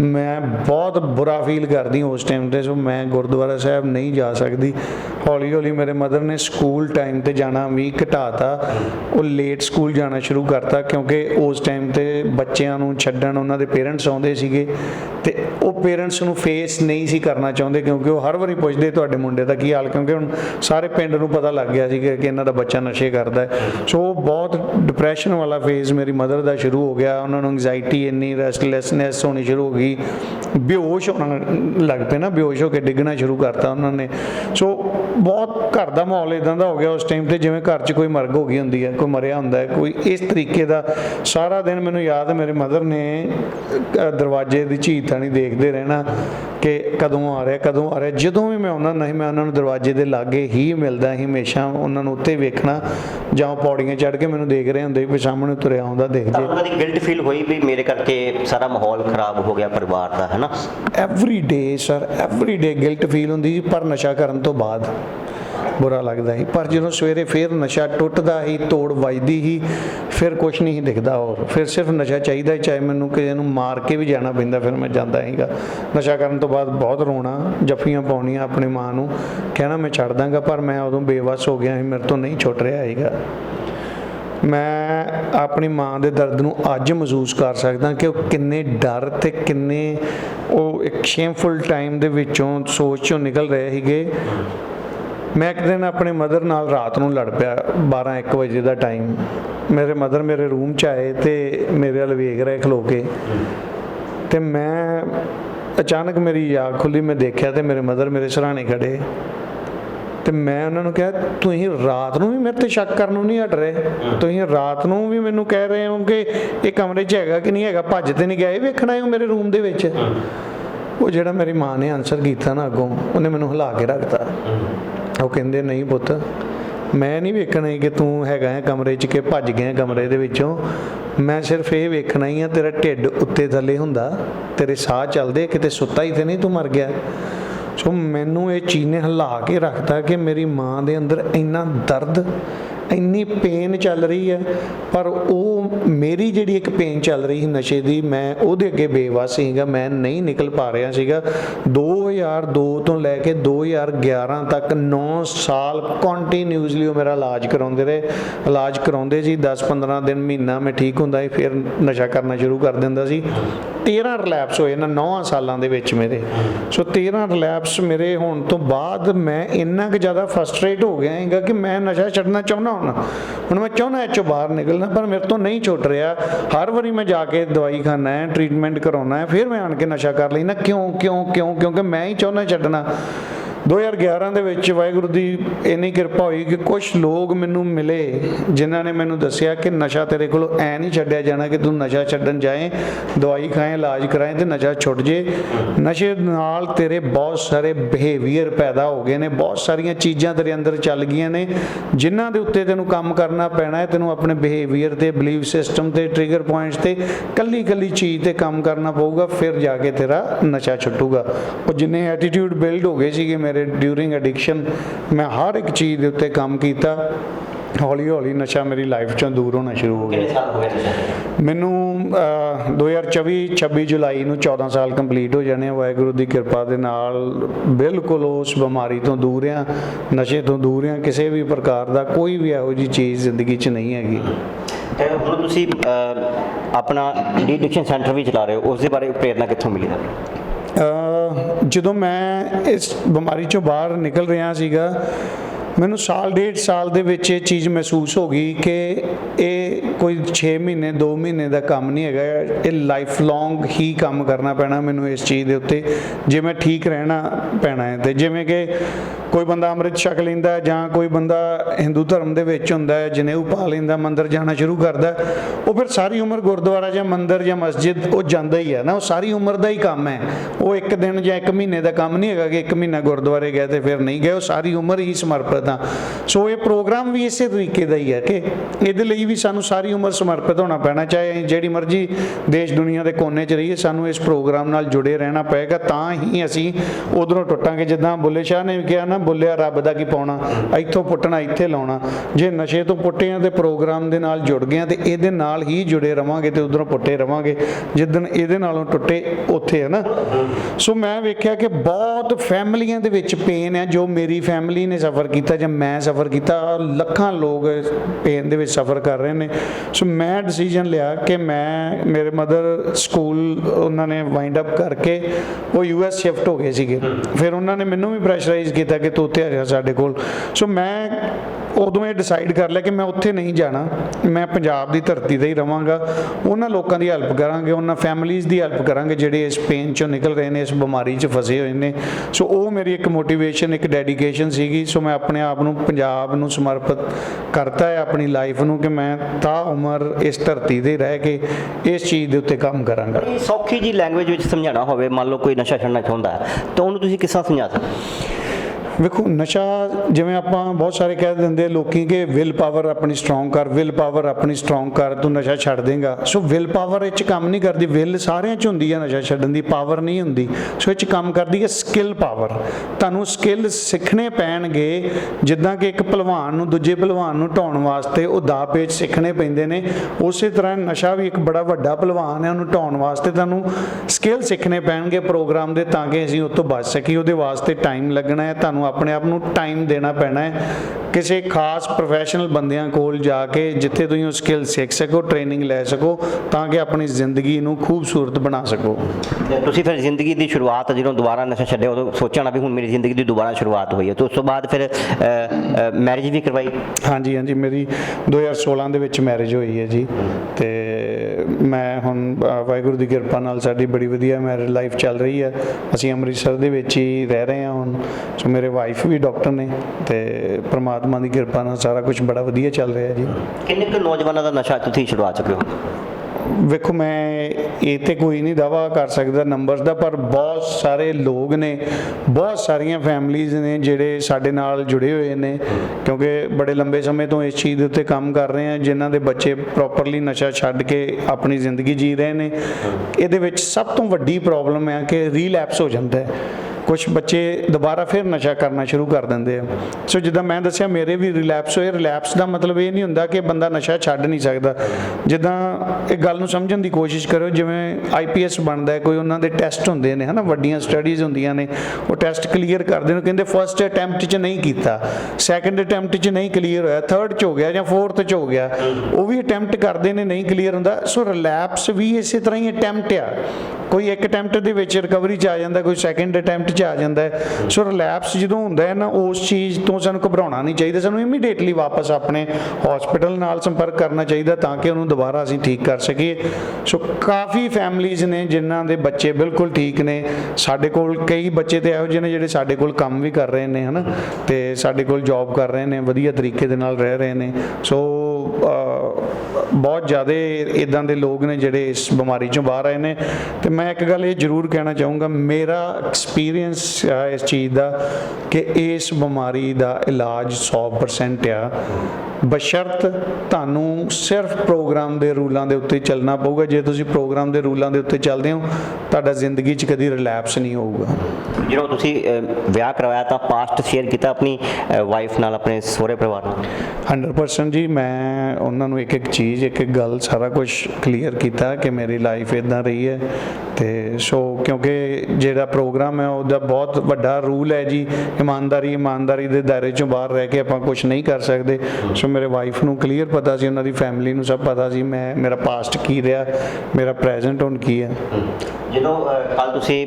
ਮੈਂ ਬਹੁਤ ਬੁਰਾ ਫੀਲ ਕਰਦੀ ਉਸ ਟਾਈਮ ਤੇ, ਸੋ ਮੈਂ ਗੁਰਦੁਆਰਾ ਸਾਹਿਬ ਨਹੀਂ ਜਾ ਸਕਦੀ। ਹੌਲੀ ਹੌਲੀ ਮੇਰੇ ਮਦਰ ਨੇ ਸਕੂਲ ਟਾਈਮ ਤੇ ਜਾਣਾ ਵੀ ਘਟਾਤਾ। ਉਹ ਲੇਟ ਸਕੂਲ ਜਾਣਾ ਸ਼ੁਰੂ ਕਰਤਾ ਕਿਉਂਕਿ ਉਸ ਟਾਈਮ ਤੇ ਬੱਚਿਆਂ ਨੂੰ ਛੱਡਣ ਉਹਨਾਂ ਦੇ ਪੇਰੈਂਟਸ ਆਉਂਦੇ ਸੀਗੇ। ਤੇ ਉਹ ਪੇਰੈਂਟਸ ਨੂੰ ਫੇਸ ਨਹੀਂ ਸੀ ਕਰਨਾ ਚਾਹੁੰਦੇ ਕਿਉਂਕਿ ਉਹ ਹਰ ਵਾਰੀ ਪੁੱਛਦੇ ਤੁਹਾਡੇ ਮੁੰਡੇ ਦਾ ਕੀ ਹਾਲ? ਕਿਉਂਕਿ ਹੁਣ ਸਾਰੇ ਪਿੰਡ ਨੂੰ ਪਤਾ ਲੱਗ ਗਿਆ ਸੀ ਕਿ ਇਹਨਾਂ ਦਾ ਬੱਚਾ ਨਸ਼ੇ ਕਰਦਾ ਹੈ। ਸੋ ਬਹੁਤ ਡਿਪਰੈਸ਼ਨ ਵਾਲਾ ਫੇਜ਼ ਮੇਰੀ ਮਦਰ ਦਾ ਸ਼ੁਰੂ ਹੋ ਗਿਆ। ਉਹਨਾਂ ਨੂੰ ਐਂਜ਼ਾਈਟੀ ਇੰਨੀ ਰੈਸਟਲੈਸਨੈਸ ਹੋਣੀ ਸ਼ੁਰੂ ਹੋ ਗਈ। ਬੇਹੋਸ਼ ਹੋਣਾ ਲੱਗ ਪਏ ਨਾ, ਬੇਹੋਸ਼ ਹੋ ਕੇ ਡਿੱਗਣਾ ਸ਼ੁਰੂ ਕਰਤਾ ਉਹਨਾਂ ਨੇ। ਸੋ ਬਹੁਤ ਘਰ ਦਾ ਮਾਹੌਲ ਇਦਾਂ ਦਾ ਹੋ ਗਿਆ ਉਸ ਟਾਈਮ ਤੇ, ਜਿਵੇਂ ਘਰ 'ਚ ਕੋਈ ਮਰਗ ਹੋ ਗਈ ਹੁੰਦੀ ਹੈ, ਕੋਈ ਮਰਿਆ ਹੁੰਦਾ ਹੈ, ਕੋਈ ਇਸ ਤਰੀਕੇ ਦਾ ਸਾਰਾ ਦਿਨ ਮੈਨੂੰ ਯਾਦ ਹੈ, ਮੇਰੇ ਮਦਰ ਨੇ ਦਰਵਾਜ਼ੇ ਦੀ ਝੀਤਾਂ ਨਹੀਂ ਦੇਖਦੇ ਰਹਿਣਾ ਕਿ ਕਦੋਂ ਆ ਰਿਹਾ, ਕਦੋਂ ਆ ਰਿਹਾ। ਜਦੋਂ ਵੀ ਮੈਂ ਉਹਨਾਂ ਨਹੀਂ ਮੈਂ ਉਹਨਾਂ ਨੂੰ ਦਰਵਾਜ਼ੇ ਦੇ ਲਾਗੇ ਹੀ ਮਿਲਦਾ ਸੀ ਹਮੇਸ਼ਾ ਉਹਨਾਂ ਨੂੰ ਉੱਤੇ ਵੇਖਣਾ ਜਾਂ ਪੌੜੀਆਂ ਚੜ੍ਹ ਕੇ ਮੈਨੂੰ ਦੇਖ ਰਹੇ ਹੁੰਦੇ ਵੀ ਸਾਹਮਣੇ ਤੁਰਿਆ ਆਉਂਦਾ ਦਿਖ ਜੇ। ਤੁਹਾਨੂੰ ਕਦੀ ਗਿਲਟ ਫੀਲ ਹੋਈ ਵੀ ਮੇਰੇ ਕਰਕੇ ਸਾਰਾ ਮਾਹੌਲ ਖਰਾਬ ਹੋ ਗਿਆ ਪਰਿਵਾਰ ਦਾ ਹੈ ਨਾ every day sir every day guilt feel ਹੁੰਦੀ ਪਰ ਨਸ਼ਾ ਕਰਨ ਤੋਂ ਬਾਅਦ। ਬੁਰਾ ਲੱਗਦਾ ਸੀ। ਪਰ ਜਦੋਂ ਸਵੇਰੇ ਫੇਰ ਨਸ਼ਾ ਟੁੱਟਦਾ ਸੀ, ਤੋੜ ਵੱਜਦੀ ਸੀ, ਫਿਰ ਕੁਝ ਨਹੀਂ ਦਿਖਦਾ ਹੋਰ। ਫਿਰ ਸਿਰਫ ਨਸ਼ਾ ਚਾਹੀਦਾ ਹੀ ਚਾਹੇ ਮੈਨੂੰ ਕਿਸੇ ਨੂੰ ਮਾਰ ਕੇ ਵੀ ਜਾਣਾ ਪੈਂਦਾ, ਫਿਰ ਮੈਂ ਜਾਂਦਾ ਸੀਗਾ। ਨਸ਼ਾ ਕਰਨ ਤੋਂ ਬਾਅਦ ਬਹੁਤ ਰੋਣਾ, ਜੱਫੀਆਂ ਪਾਉਣੀਆਂ ਆਪਣੀ ਮਾਂ ਨੂੰ। ਕਹਿਣਾ ਮੈਂ ਛੱਡ ਦਾਂਗਾ, ਪਰ ਮੈਂ ਉਦੋਂ ਬੇਵੱਸ ਹੋ ਗਿਆ ਸੀ, ਮੇਰੇ ਤੋਂ ਨਹੀਂ ਛੁੱਟ ਰਿਹਾ ਸੀਗਾ। ਮੈਂ ਆਪਣੀ ਮਾਂ ਦੇ ਦਰਦ ਨੂੰ ਅੱਜ ਮਹਿਸੂਸ ਕਰ ਸਕਦਾ ਕਿ ਉਹ ਕਿੰਨੇ ਡਰ ਤੇ ਕਿੰਨੇ ਉਹ ਇੱਕ ਸ਼ੇਮਫੁਲ ਟਾਈਮ ਦੇ ਵਿੱਚੋਂ ਸੋਚ ਚੋਂ ਨਿਕਲ ਰਹੇ ਸੀਗੇ। ਮੈਂ ਇੱਕ ਦਿਨ ਆਪਣੇ ਮਦਰ ਨਾਲ ਰਾਤ ਨੂੰ ਲੜ ਪਿਆ 12 1 ਵਜੇ ਦਾ ਟਾਈਮ ਮੇਰੇ ਮਦਰ ਮੇਰੇ ਰੂਮ 'ਚ ਆਏ ਤੇ ਮੇਰੇ ਵੱਲ ਵੇਖ ਰਹੇ ਖਲੋ ਕੇ। ਤੇ ਮੈਂ ਅਚਾਨਕ ਮੇਰੀ ਆਖ ਖੁੱਲੀ ਮੈਂ ਦੇਖਿਆ ਤੇ ਮੇਰੇ ਮਦਰ ਮੇਰੇ ਸਰਾਣੇ ਖੜੇ। ਤੇ ਮੈਂ ਉਹਨਾਂ ਨੂੰ ਕਿਹਾ ਤੁਸੀਂ ਰਾਤ ਨੂੰ ਵੀ ਮੇਰੇ ਤੇ ਸ਼ੱਕ ਕਰਨ ਨੂੰ ਨਹੀਂ ਹਟ ਰਹੇ। ਤੁਸੀਂ ਰਾਤ ਨੂੰ ਵੀ ਮੈਨੂੰ ਕਹਿ ਰਹੇ ਹੋ ਕਿ ਇਹ ਕਮਰੇ 'ਚ ਹੈਗਾ ਕਿ ਨਹੀਂ ਹੈਗਾ? ਭੱਜ ਤੇ ਨਹੀਂ ਗਿਆ ਇਹ ਵੇਖਣਾ ਹੈ ਮੇਰੇ ਰੂਮ ਦੇ ਵਿੱਚ? ਉਹ ਜਿਹੜਾ ਮੇਰੀ ਮਾਂ ਨੇ ਆਨਸਰ ਕੀਤਾ ਨਾ ਅੱਗੋਂ ਉਹਨੇ ਮੈਨੂੰ ਹਿਲਾ ਕੇ ਰੱਖਤਾ। ਉਹ ਕਹਿੰਦੇ, ਨਹੀਂ ਪੁੱਤ, ਮੈਂ ਨਹੀਂ ਵੇਖਣਾ ਕਿ ਤੂੰ ਹੈਗਾ ਹੈ ਕਮਰੇ 'ਚ ਕਿ ਭੱਜ ਗਿਆ ਕਮਰੇ ਦੇ ਵਿੱਚੋਂ। ਮੈਂ ਸਿਰਫ ਇਹ ਵੇਖਣਾ ਹੀ ਆ, ਤੇਰਾ ਢਿੱਡ ਉੱਤੇ ਥੱਲੇ ਹੁੰਦਾ। ਤੇਰੇ ਸਾਹ ਚੱਲਦੇ, ਕਿਤੇ ਸੁੱਤਾ ਹੀ ਤੇ ਨਹੀਂ ਤੂੰ ਮਰ ਗਿਆ? ਸੋ ਮੈਨੂੰ ਇਹ ਚੀਜ਼ ਨੇ ਹਿਲਾ ਕੇ ਰੱਖਤਾ ਕਿ ਮੇਰੀ ਮਾਂ ਦੇ ਅੰਦਰ ਇੰਨਾ ਦਰਦ ਇੰਨੀ ਪੇਨ ਚੱਲ ਰਹੀ ਹੈ, ਪਰ ਉਹ ਮੇਰੀ ਜਿਹੜੀ ਇੱਕ ਪੇਨ ਚੱਲ ਰਹੀ ਸੀ ਨਸ਼ੇ ਦੀ, ਮੈਂ ਉਹਦੇ ਅੱਗੇ ਬੇਵੱਸ ਸੀਗਾ, ਮੈਂ ਨਹੀਂ ਨਿਕਲ ਪਾ ਰਿਹਾ ਸੀਗਾ। 2002 ਤੋਂ ਲੈ ਕੇ 2011 ਤੱਕ 9 ਸਾਲ ਕੰਟੀਨਿਊਸਲੀ ਉਹ ਮੇਰਾ ਇਲਾਜ ਕਰਾਉਂਦੇ ਰਹੇ। ਇਲਾਜ ਕਰਾਉਂਦੇ ਸੀ 10-15 ਦਿਨ, ਮਹੀਨਾ ਮੈਂ ਠੀਕ ਹੁੰਦਾ ਸੀ, ਫਿਰ ਨਸ਼ਾ ਕਰਨਾ ਸ਼ੁਰੂ ਕਰ ਦਿੰਦਾ ਸੀ। 13 ਰਿਲੈਪਸ ਹੋਏ ਨਾ 9 ਸਾਲਾਂ ਦੇ ਵਿੱਚ ਮੇਰੇ। ਸੋ 13 ਰਿਲੈਪਸ ਮੇਰੇ ਹੋਣ ਤੋਂ ਬਾਅਦ ਮੈਂ ਇੰਨਾ ਕੁ ਜ਼ਿਆਦਾ ਫਰਸਟ੍ਰੇਟ ਹੋ ਗਿਆ ਹੈਗਾ ਕਿ ਮੈਂ ਨਸ਼ਾ ਛੱਡਣਾ ਚਾਹੁੰਦਾ ਹੁਣ ਹੁਣ ਮੈਂ ਚਾਹੁੰਦਾ ਇਹ ਚੋਂ ਬਾਹਰ ਨਿਕਲਣਾ, ਪਰ ਮੇਰੇ ਤੋਂ ਨਹੀਂ ਛੁੱਟ ਰਿਹਾ। ਹਰ ਵਾਰੀ ਮੈਂ ਜਾ ਕੇ ਦਵਾਈ ਖਾਣਾ ਹੈ ਟ੍ਰੀਟਮੈਂਟ ਕਰਾਉਣਾ ਹੈ, ਫਿਰ ਮੈਂ ਆਣ ਕੇ ਨਸ਼ਾ ਕਰ ਲੈਣਾ ਕਿਉਂ ਕਿਉਂ ਕਿਉਂ, ਕਿਉਂਕਿ ਮੈਂ ਹੀ ਚਾਹੁੰਦਾ ਛੱਡਣਾ। 2011 ਦੇ ਵਿੱਚ ਵਾਹਿਗੁਰੂ ਦੀ ਇੰਨੀ ਕਿਰਪਾ ਹੋਈ ਕਿ ਕੁਝ ਲੋਕ ਮੈਨੂੰ ਮਿਲੇ, ਜਿਨ੍ਹਾਂ ਨੇ ਮੈਨੂੰ ਦੱਸਿਆ ਕਿ ਨਸ਼ਾ ਤੇਰੇ ਕੋਲ ਐ ਨਹੀਂ ਛੱਡਿਆ ਜਾਣਾ ਕਿ ਤੂੰ ਨਸ਼ਾ ਛੱਡਣ ਜਾਏ, ਦਵਾਈ ਖਾਏ, ਇਲਾਜ ਕਰਾਏ ਤੇ ਨਸ਼ਾ ਛੁੱਟ ਜੇ। ਨਸ਼ੇ ਨਾਲ ਤੇਰੇ ਬਹੁਤ ਸਾਰੇ ਬਿਹੇਵੀਅਰ ਪੈਦਾ ਹੋ ਗਏ ਨੇ, ਬਹੁਤ ਸਾਰੀਆਂ ਚੀਜ਼ਾਂ ਤੇਰੇ ਅੰਦਰ ਚੱਲ ਗਈਆਂ ਨੇ, ਜਿਨ੍ਹਾਂ ਦੇ ਉੱਤੇ ਤੈਨੂੰ ਕੰਮ ਕਰਨਾ ਪੈਣਾ ਹੈ, ਤੈਨੂੰ ਆਪਣੇ ਬਿਹੇਵੀਅਰ ਤੇ ਬਲੀਫ ਸਿਸਟਮ ਤੇ ਟ੍ਰਿਗਰ ਪੁਆਇੰਟਸ ਤੇ ਕੱਲੀ ਕੱਲੀ ਚੀਜ਼ ਤੇ ਕੰਮ ਕਰਨਾ ਪਊਗਾ, ਫਿਰ ਜਾ ਕੇ ਤੇਰਾ ਨਸ਼ਾ ਛੁੱਟੂਗਾ। ਉਹ ਜਿੰਨੇ ਐਟੀਟਿਊਡ ਬਿਲਡ ਹੋ ਗਏ ਸੀਗੇ ਮੇਰੇ ਡਿਊਰਿੰਗ ਐਡਿਕਸ਼ਨ ਮੈਂ ਹਰ ਇੱਕ ਚੀਜ਼ ਦੇ ਉੱਤੇ ਕੰਮ ਕੀਤਾ। ਹੌਲੀ ਹੌਲੀ ਨਸ਼ਾ ਮੇਰੀ ਲਾਈਫ ਚੋਂ ਦੂਰ ਹੋਣਾ ਸ਼ੁਰੂ ਹੋ ਗਿਆ। ਮੈਨੂੰ ਅਹ, 2024 26 ਜੁਲਾਈ ਨੂੰ 14 ਸਾਲ ਕੰਪਲੀਟ ਹੋ ਜਾਣੇ ਆ। ਵਾਹਿਗੁਰੂ ਦੀ ਕਿਰਪਾ ਦੇ ਨਾਲ ਬਿਲਕੁਲ ਉਸ ਬਿਮਾਰੀ ਤੋਂ ਦੂਰ ਆ ਨਸ਼ੇ ਤੋਂ ਦੂਰ ਆ। ਕਿਸੇ ਵੀ ਪ੍ਰਕਾਰ ਦਾ ਕੋਈ ਵੀ ਇਹੋ ਜੀ ਚੀਜ਼ ਜ਼ਿੰਦਗੀ 'ਚ ਨਹੀਂ ਹੈਗੀ। ਤੇ ਹੁਣ ਤੁਸੀਂ ਆਪਣਾ ਡੀਡਿਕਸ਼ਨ ਸੈਂਟਰ ਵੀ ਚਲਾ ਰਹੇ ਹੋ ਉਸ ਦੇ ਬਾਰੇ ਪ੍ਰੇਰਨਾ ਕਿੱਥੋਂ ਮਿਲੀ ਤੁਹਾਨੂੰ? ਜਦੋਂ ਮੈਂ ਇਸ ਬਿਮਾਰੀ ਚੋਂ ਬਾਹਰ ਨਿਕਲ ਰਿਹਾ ਸੀਗਾ ਮੈਨੂੰ ਸਾਲ ਡੇਢ ਸਾਲ ਦੇ ਵਿੱਚ ਇਹ ਚੀਜ਼ ਮਹਿਸੂਸ ਹੋ ਗਈ ਕਿ ਇਹ ਕੋਈ 6 ਮਹੀਨੇ 2 ਮਹੀਨੇ ਦਾ ਕੰਮ ਨਹੀਂ ਹੈਗਾ। ਇਹ ਲਾਈਫ ਲੌਂਗ ਹੀ ਕੰਮ ਕਰਨਾ ਪੈਣਾ ਮੈਨੂੰ ਇਸ ਚੀਜ਼ ਦੇ ਉੱਤੇ। ਜੇ ਮੈਂ ਠੀਕ ਰਹਿਣਾ ਪੈਣਾ ਹੈ ਤੇ ਜਿਵੇਂ ਕਿ ਕੋਈ ਬੰਦਾ ਅੰਮ੍ਰਿਤ ਛਕ ਲੈਂਦਾ ਜਾਂ ਕੋਈ ਬੰਦਾ ਹਿੰਦੂ ਧਰਮ ਦੇ ਵਿੱਚ ਹੁੰਦਾ ਹੈ ਜਨੇਊ ਪਾ ਲੈਂਦਾ, ਮੰਦਿਰ ਜਾਣਾ ਸ਼ੁਰੂ ਕਰਦਾ, ਉਹ ਫਿਰ ਸਾਰੀ ਉਮਰ ਗੁਰਦੁਆਰਾ ਜਾਂ ਮੰਦਿਰ ਜਾਂ ਮਸਜਿਦ ਉਹ ਜਾਂਦਾ ਹੀ ਹੈ ਨਾ, ਉਹ ਸਾਰੀ ਉਮਰ ਦਾ ਹੀ ਕੰਮ ਹੈ। ਉਹ ਇੱਕ ਦਿਨ ਜਾਂ ਇੱਕ ਮਹੀਨੇ ਦਾ ਕੰਮ ਨਹੀਂ ਹੈਗਾ ਕਿ ਇੱਕ ਮਹੀਨਾ ਗੁਰਦੁਆਰੇ ਗਏ ਤੇ ਫਿਰ ਨਹੀਂ ਗਏ, ਉਹ ਸਾਰੀ ਉਮਰ ਹੀ ਸਮਰਪਿਤ ਆ ਸੋ ਇਹ ਪ੍ਰੋਗਰਾਮ ਵੀ ਇਸੇ ਤਰੀਕੇ ਦਾ ਹੀ ਹੈ ਕਿ ਇਹਦੇ ਲਈ ਵੀ ਸਾਨੂੰ ਸਾਰੀ ਉਮਰ ਸਮਰਪਿਤ ਹੋਣਾ ਪੈਣਾ, ਚਾਹੇ ਜਿਹੜੀ ਮਰਜ਼ੀ ਦੇਸ਼ ਦੁਨੀਆ ਦੇ ਕੋਨੇ 'ਚ ਰਹੀਏ, ਸਾਨੂੰ ਇਸ ਪ੍ਰੋਗਰਾਮ ਨਾਲ ਜੁੜੇ ਰਹਿਣਾ ਪਏਗਾ, ਤਾਂ ਹੀ ਅਸੀਂ ਉਧਰੋਂ ਟੁੱਟਾਂਗੇ। ਜਿੱਦਾਂ ਬੁੱਲੇ ਸ਼ਾਹ ਨੇ ਕਿਹਾ ਨਾ, ਬੁੱਲਿਆ ਰੱਬ ਦਾ ਕੀ ਪਾਉਣਾ, ਇੱਥੋਂ ਪੁੱਟਣਾ, ਇੱਥੇ ਲਾਉਣਾ। ਜੇ ਨਸ਼ੇ ਤੋਂ ਪੁੱਟੇ ਆ ਤੇ ਪ੍ਰੋਗਰਾਮ ਦੇ ਨਾਲ ਜੁੜ ਗਏ ਆ ਤੇ ਇਹਦੇ ਨਾਲ ਹੀ ਜੁੜੇ ਰਵਾਂਗੇ ਤੇ ਉਧਰੋਂ ਪੁੱਟੇ ਰਵਾਂਗੇ। ਜਿੱਦਣ ਇਹਦੇ ਨਾਲੋਂ ਟੁੱਟੇ ਉੱਥੇ ਹੈ ਨਾ। ਸੋ ਮੈਂ ਵੇਖਿਆ ਕਿ ਬਹੁਤ ਫੈਮਲੀਆਂ ਦੇ ਵਿੱਚ ਪੇਨ ਹੈ ਜੋ ਮੇਰੀ ਫੈਮਿਲੀ ਨੇ ਸਫਰ ਕੀਤਾ। ਜਾਂ ਮੈਂ ਸਫਰ ਕੀਤਾ ਲੱਖਾਂ ਲੋਕ ਪੇਨ ਦੇ ਵਿੱਚ ਸਫਰ ਕਰ ਰਹੇ ਨੇ। ਸੋ ਮੈਂ ਡਿਸੀਜਨ ਲਿਆ ਕਿ ਮੈਂ ਮੇਰੇ ਮਦਰ ਸਕੂਲ ਉਹਨਾਂ ਨੇ ਵਾਈਂਡ ਅਪ ਕਰਕੇ ਉਹ ਯੂ ਐਸ ਸ਼ਿਫਟ ਹੋ ਗਏ ਸੀਗੇ। ਫਿਰ ਉਹਨਾਂ ਨੇ ਮੈਨੂੰ ਵੀ ਪ੍ਰੈਸ਼ਰਾਈਜ਼ ਕੀਤਾ ਕਿ ਤੂੰ ਉੱਥੇ ਆ ਜਾ ਸਾਡੇ ਕੋਲ। ਸੋ ਮੈਂ ਉਦੋਂ ਇਹ ਡਿਸਾਈਡ ਕਰ ਲਿਆ ਕਿ ਮੈਂ ਉੱਥੇ ਨਹੀਂ ਜਾਣਾ, ਮੈਂ ਪੰਜਾਬ ਦੀ ਧਰਤੀ ਤੇ ਹੀ ਰਵਾਂਗਾ। ਉਹਨਾਂ ਲੋਕਾਂ ਦੀ ਹੈਲਪ ਕਰਾਂਗੇ, ਉਹਨਾਂ ਫੈਮਲੀਆਂ ਦੀ ਹੈਲਪ ਕਰਾਂਗੇ ਜਿਹੜੇ ਇਸ ਪੇਨ ਚੋਂ ਨਿਕਲ ਰਹੇ ਨੇ, ਇਸ ਬਿਮਾਰੀ 'ਚ ਫਸੇ ਹੋਏ ਨੇ। ਸੋ ਉਹ ਮੇਰੀ ਇੱਕ ਮੋਟੀਵੇਸ਼ਨ ਇੱਕ ਡੈਡੀਕੇਸ਼ਨ ਸੀਗੀ। ਸੋ ਮੈਂ ਆਪਣੇ ਆਪ ਨੂੰ, ਪੰਜਾਬ ਨੂੰ ਸਮਰਪਿਤ ਕਰਤਾ ਹੈ ਆਪਣੀ ਲਾਈਫ ਨੂੰ ਕਿ ਮੈਂ ਤਾਂ ਉਮਰ ਇਸ ਧਰਤੀ ਤੇ ਰਹਿ ਕੇ ਇਸ ਚੀਜ਼ ਦੇ ਉੱਤੇ ਕੰਮ ਕਰਾਂਗਾ। ਸੌਖੀ ਜੀ ਲੈਂਗੁਏਜ ਵਿੱਚ ਸਮਝਾਉਣਾ ਹੋਵੇ, ਮੰਨ ਲਓ ਕੋਈ ਨਸ਼ਾ ਛੱਡਣਾ ਚਾਹੁੰਦਾ ਤਾਂ ਉਹਨੂੰ ਤੁਸੀਂ ਕਿਸ ਤਰ੍ਹਾਂ ਸਮਝਾ ਸਕਦੇ ਵੇਖੋ, ਨਸ਼ਾ ਜਿਵੇਂ ਆਪਾਂ ਬਹੁਤ ਸਾਰੇ ਕਹਿ ਦਿੰਦੇ ਆ ਲੋਕੀ ਕਿ ਵਿਲ ਪਾਵਰ ਆਪਣੀ ਸਟਰੋਂਗ ਕਰ ਵਿਲ ਪਾਵਰ ਆਪਣੀ ਸਟਰੋਂਗ ਕਰ, ਤੂੰ ਨਸ਼ਾ ਛੱਡ ਦੇਂਗਾ। ਸੋ ਵਿਲ ਪਾਵਰ ਇਹ ਚ ਕੰਮ ਨਹੀਂ ਕਰਦੀ ਵਿਲ ਸਾਰਿਆਂ ਚ ਹੁੰਦੀ ਹੈ ਨਸ਼ਾ ਛੱਡਣ ਦੀ ਪਾਵਰ ਨਹੀਂ ਹੁੰਦੀ। ਸੋ ਇਹ ਚ ਕੰਮ ਕਰਦੀ ਹੈ ਸਕਿੱਲ ਪਾਵਰ ਤੁਹਾਨੂੰ ਸਕਿੱਲ ਸਿੱਖਣੇ ਪੈਣਗੇ, ਜਿੱਦਾਂ ਕਿ ਇੱਕ ਪਹਿਲਵਾਨ ਨੂੰ ਦੂਜੇ ਪਹਿਲਵਾਨ ਨੂੰ ਢਾਉਣ ਵਾਸਤੇ ਉਹ ਦਾ ਪੇਚ ਸਿੱਖਣੇ ਪੈਂਦੇ ਨੇ। ਉਸੇ ਤਰ੍ਹਾਂ ਨਸ਼ਾ ਵੀ ਇੱਕ ਬੜਾ ਵੱਡਾ ਪਹਿਲਵਾਨ ਹੈ ਉਹਨੂੰ ਢਾਉਣ ਵਾਸਤੇ ਤੁਹਾਨੂੰ ਸਕਿੱਲ ਸਿੱਖਣੇ ਪੈਣਗੇ ਪ੍ਰੋਗਰਾਮ ਦੇ, ਤਾਂ ਕਿ ਅਸੀਂ ਉਹ ਤੋਂ ਬਚ ਸਕੀਏ, ਉਹਦੇ ਵਾਸਤੇ ਟਾਈਮ ਲੱਗਣਾ ਹੈ, ਤੁਹਾਨੂੰ ਆਪਣੇ ਆਪ ਨੂੰ ਟਾਈਮ ਦੇਣਾ ਪੈਣਾ ਹੈ। ਕਿਸੇ ਖਾਸ ਪ੍ਰੋਫੈਸ਼ਨਲ ਬੰਦਿਆਂ ਕੋਲ ਜਾ ਕੇ ਜਿੱਥੇ ਤੁਸੀਂ ਉਹ ਸਕਿੱਲ ਸਿੱਖ ਸਕੋ ਟ੍ਰੇਨਿੰਗ ਲੈ ਸਕੋ ਤਾਂ ਕਿ ਆਪਣੀ ਜ਼ਿੰਦਗੀ ਨੂੰ ਖੂਬਸੂਰਤ ਬਣਾ ਸਕੋ। ਤੁਸੀਂ ਫਿਰ ਜ਼ਿੰਦਗੀ ਦੀ ਸ਼ੁਰੂਆਤ ਜਦੋਂ ਦੁਬਾਰਾ ਨਸ਼ਾ ਛੱਡਿਆ ਉਦੋਂ ਸੋਚਿਆ ਨਾ ਵੀ ਹੁਣ ਮੇਰੀ ਜ਼ਿੰਦਗੀ ਦੀ ਦੁਬਾਰਾ ਸ਼ੁਰੂਆਤ ਹੋਈ ਹੈ। ਤੇ ਉਸ ਤੋਂ ਬਾਅਦ ਫਿਰ ਮੈਰਿਜ ਵੀ ਕਰਵਾਈ? ਹਾਂਜੀ ਹਾਂਜੀ ਮੇਰੀ 2016 ਦੇ ਵਿੱਚ ਮੈਰਿਜ ਹੋਈ ਹੈ ਜੀ। ਤੇ ਮੈਂ ਹੁਣ ਵਾਹਿਗੁਰੂ ਦੀ ਕਿਰਪਾ ਨਾਲ ਸਾਡੀ ਬੜੀ ਵਧੀਆ ਮੈਰਿਜ ਲਾਈਫ ਚੱਲ ਰਹੀ ਹੈ। ਅਸੀਂ ਅੰਮ੍ਰਿਤਸਰ ਦੇ ਵਿੱਚ ਹੀ ਰਹਿ ਰਹੇ ਹਾਂ ਹੁਣ। ਸੋ ਮੇਰੇ ਵਾਈਫ ਵੀ ਡਾਕਟਰ ਨੇ ਤੇ ਪ੍ਰਮਾਤਮਾ ਦੀ ਕਿਰਪਾ ਨਾਲ ਸਾਰਾ ਕੁਝ ਬੜਾ ਵਧੀਆ ਚੱਲ ਰਿਹਾ ਜੀ। ਕਿੰਨੇ ਕੁ ਨੌਜਵਾਨਾਂ ਦਾ ਨਸ਼ਾ ਤੁਸੀਂ ਛੁਡਵਾ ਚੁੱਕੇ ਹੋ? ਵੇਖੋ, ਮੈਂ ਇਹ ਤੇ ਕੋਈ ਨਹੀਂ ਦਾਵਾ ਕਰ ਸਕਦਾ ਨੰਬਰਸ ਦਾ, ਪਰ ਬਹੁਤ ਸਾਰੇ ਲੋਕ ਨੇ, ਬਹੁਤ ਸਾਰੀਆਂ ਫੈਮਲੀਆਂ ਨੇ ਜਿਹੜੇ ਸਾਡੇ ਨਾਲ ਜੁੜੇ ਹੋਏ ਨੇ, ਕਿਉਂਕਿ ਬੜੇ ਲੰਬੇ ਸਮੇਂ ਤੋਂ ਇਸ ਚੀਜ਼ ਦੇ ਉੱਤੇ ਕੰਮ ਕਰ ਰਹੇ ਆ, ਜਿਨ੍ਹਾਂ ਦੇ ਬੱਚੇ ਪ੍ਰੋਪਰਲੀ ਨਸ਼ਾ ਛੱਡ ਕੇ ਆਪਣੀ ਜ਼ਿੰਦਗੀ ਜੀ ਰਹੇ ਨੇ। ਇਹਦੇ ਵਿੱਚ ਸਭ ਤੋਂ ਵੱਡੀ ਪ੍ਰੋਬਲਮ ਹੈ ਕਿ ਰੀਲੈਪਸ ਹੋ ਜਾਂਦਾ ਹੈ। ਕੁਝ ਬੱਚੇ ਦੁਬਾਰਾ ਫਿਰ ਨਸ਼ਾ ਕਰਨਾ ਸ਼ੁਰੂ ਕਰ ਦਿੰਦੇ ਆ। ਸੋ ਜਿੱਦਾਂ ਮੈਂ ਦੱਸਿਆ, ਮੇਰੇ ਵੀ ਰਿਲੈਪਸ ਹੋਏ। ਰਿਲੈਪਸ ਦਾ ਮਤਲਬ ਇਹ ਨਹੀਂ ਹੁੰਦਾ ਕਿ ਬੰਦਾ ਨਸ਼ਾ ਛੱਡ ਨਹੀਂ ਸਕਦਾ। ਜਿੱਦਾਂ ਇਹ ਗੱਲ ਨੂੰ ਸਮਝਣ ਦੀ ਕੋਸ਼ਿਸ਼ ਕਰੋ ਜਿਵੇਂ ਆਈਪੀਐਸ ਬਣਦਾ ਹੈ, ਕੋਈ ਉਹਨਾਂ ਦੇ ਟੈਸਟ ਹੁੰਦੇ ਨੇ, ਹਨਾ? ਵੱਡੀਆਂ ਸਟੱਡੀਜ਼ ਹੁੰਦੀਆਂ ਨੇ। ਉਹ ਟੈਸਟ ਕਲੀਅਰ ਕਰਦੇ ਨੇ ਕਹਿੰਦੇ ਫਰਸਟ ਅਟੈਂਪਟ 'ਚ ਨਹੀਂ ਕੀਤਾ। ਸੈਕੰਡ ਅਟੈਂਪਟ 'ਚ ਨਹੀਂ ਕਲੀਅਰ ਹੋਇਆ। ਥਰਡ 'ਚ ਹੋ ਗਿਆ ਜਾਂ ਫੋਰਥ 'ਚ ਹੋ ਗਿਆ। ਉਹ ਵੀ ਅਟੈਂਪਟ ਕਰਦੇ ਨੇ, ਨਹੀਂ ਕਲੀਅਰ ਹੁੰਦਾ। ਸੋ ਰਿਲੈਪਸ ਵੀ ਇਸੇ ਤਰ੍ਹਾਂ ਹੀ ਅਟੈਂਪਟ ਆ। ਕੋਈ ਇੱਕ ਅਟੈਂਪਟ ਦੇ ਵਿੱਚ ਰਿਕਵਰੀ 'ਚ ਆ ਜਾਂਦਾ, ਕੋਈ ਸੈਕੰਡ ਅਟੈਂਪਟ 'ਚ ਆ ਜਾਂਦਾ ਹੈ। ਸੋ ਰਿਲੈਪਸ ਜਦੋਂ ਹੁੰਦਾ ਹੈ ਨਾ, ਉਸ ਚੀਜ਼ ਤੋਂ ਸਾਨੂੰ ਘਬਰਾਉਣਾ ਨਹੀਂ ਚਾਹੀਦਾ। ਸਾਨੂੰ ਇਮੀਡੀਏਟਲੀ ਵਾਪਸ ਆਪਣੇ ਹਸਪੀਟਲ ਨਾਲ ਸੰਪਰਕ ਕਰਨਾ ਚਾਹੀਦਾ ਤਾਂ ਕਿ ਉਹਨੂੰ ਦੁਬਾਰਾ ਅਸੀਂ ਠੀਕ ਕਰ ਸਕੀਏ। ਸੋ ਕਾਫੀ ਫੈਮਲੀਆਂ ਨੇ ਜਿਨ੍ਹਾਂ ਦੇ ਬੱਚੇ ਬਿਲਕੁਲ ਠੀਕ ਨੇ। ਸਾਡੇ ਕੋਲ ਕਈ ਬੱਚੇ ਤੇ ਇਹੋ ਜਿਹੇ ਨੇ ਜਿਹੜੇ ਸਾਡੇ ਕੋਲ ਕੰਮ ਵੀ ਕਰ ਰਹੇ ਨੇ, ਹਨਾ? ਤੇ ਸਾਡੇ ਕੋਲ ਜੌਬ ਕਰ ਰਹੇ ਨੇ, ਵਧੀਆ ਤਰੀਕੇ ਦੇ ਨਾਲ ਰਹਿ ਰਹੇ ਨੇ। ਸੋ ਬਹੁਤ ਜ਼ਿਆਦਾ ਇਦਾਂ ਦੇ ਲੋਕ ਨੇ ਜਿਹੜੇ ਇਸ ਬਿਮਾਰੀ ਚੋਂ ਬਾਹਰ ਆਏ ਨੇ। ਤੇ ਮੈਂ ਇੱਕ ਗੱਲ ਇਹ ਜ਼ਰੂਰ ਕਹਿਣਾ ਚਾਹੂੰਗਾ ਮੇਰਾ ਐਕਸਪੀਰੀਅੰਸ ਆ ਇਸ ਚੀਜ਼ ਦਾ ਕਿ ਇਸ ਬਿਮਾਰੀ ਦਾ ਇਲਾਜ 100% ਆ। ਬਸ਼ਰਤ ਤੁਹਾਨੂੰ ਸਿਰਫ ਪ੍ਰੋਗਰਾਮ ਦੇ ਰੂਲਾਂ ਦੇ ਉੱਤੇ ਚੱਲਣਾ ਪਊਗਾ। ਜੇ ਤੁਸੀਂ ਪ੍ਰੋਗਰਾਮ ਦੇ ਰੂਲਾਂ ਦੇ ਉੱਤੇ ਚੱਲਦੇ ਹੋ ਤੁਹਾਡਾ ਜ਼ਿੰਦਗੀ 'ਚ ਕਦੀ ਰਿਲੈਪਸ ਨਹੀਂ ਹੋਊਗਾ। ਜਦੋਂ ਤੁਸੀਂ ਵਿਆਹ ਕਰਵਾਇਆ ਤਾਂ ਪਾਸਟ ਸ਼ੇਅਰ ਕੀਤਾ ਆਪਣੀ ਵਾਈਫ ਨਾਲ ਆਪਣੇ ਸਹੁਰੇ ਪਰਿਵਾਰ ਨਾਲ? 100% ਜੀ ਮੈਂ ਉਹਨਾਂ ਨੂੰ ਇੱਕ ਇੱਕ ਚੀਜ਼ ਇੱਕ ਇੱਕ ਗੱਲ ਸਾਰਾ ਕੁਝ ਕਲੀਅਰ ਕੀਤਾ ਕਿ ਮੇਰੀ ਲਾਈਫ ਇਦਾਂ ਰਹੀ ਹੈ ਤੇ ਸੋ ਕਿਉਂਕਿ ਜਿਹੜਾ ਪ੍ਰੋਗਰਾਮ ਹੈ ਉਹਦਾ ਬਹੁਤ ਵੱਡਾ ਰੂਲ ਹੈ ਜੀ, ਇਮਾਨਦਾਰੀ ਇਮਾਨਦਾਰੀ ਦੇ ਦਾਇਰੇ ਚੋਂ ਬਾਹਰ ਰਹਿ ਕੇ ਆਪਾਂ ਕੁਝ ਨਹੀਂ ਕਰ ਸਕਦੇ। ਸੋ ਮੇਰੇ ਵਾਈਫ ਨੂੰ ਕਲੀਅਰ ਪਤਾ ਸੀ, ਉਹਨਾਂ ਦੀ ਫੈਮਿਲੀ ਨੂੰ ਸਭ ਪਤਾ ਸੀ, ਮੈਂ, ਮੇਰਾ ਪਾਸਟ ਕੀ ਰਿਹਾ, ਮੇਰਾ ਪ੍ਰੈਜ਼ੈਂਟ ਹੁਣ ਕੀ ਹੈ। ਜਦੋਂ ਕੱਲ ਤੁਸੀਂ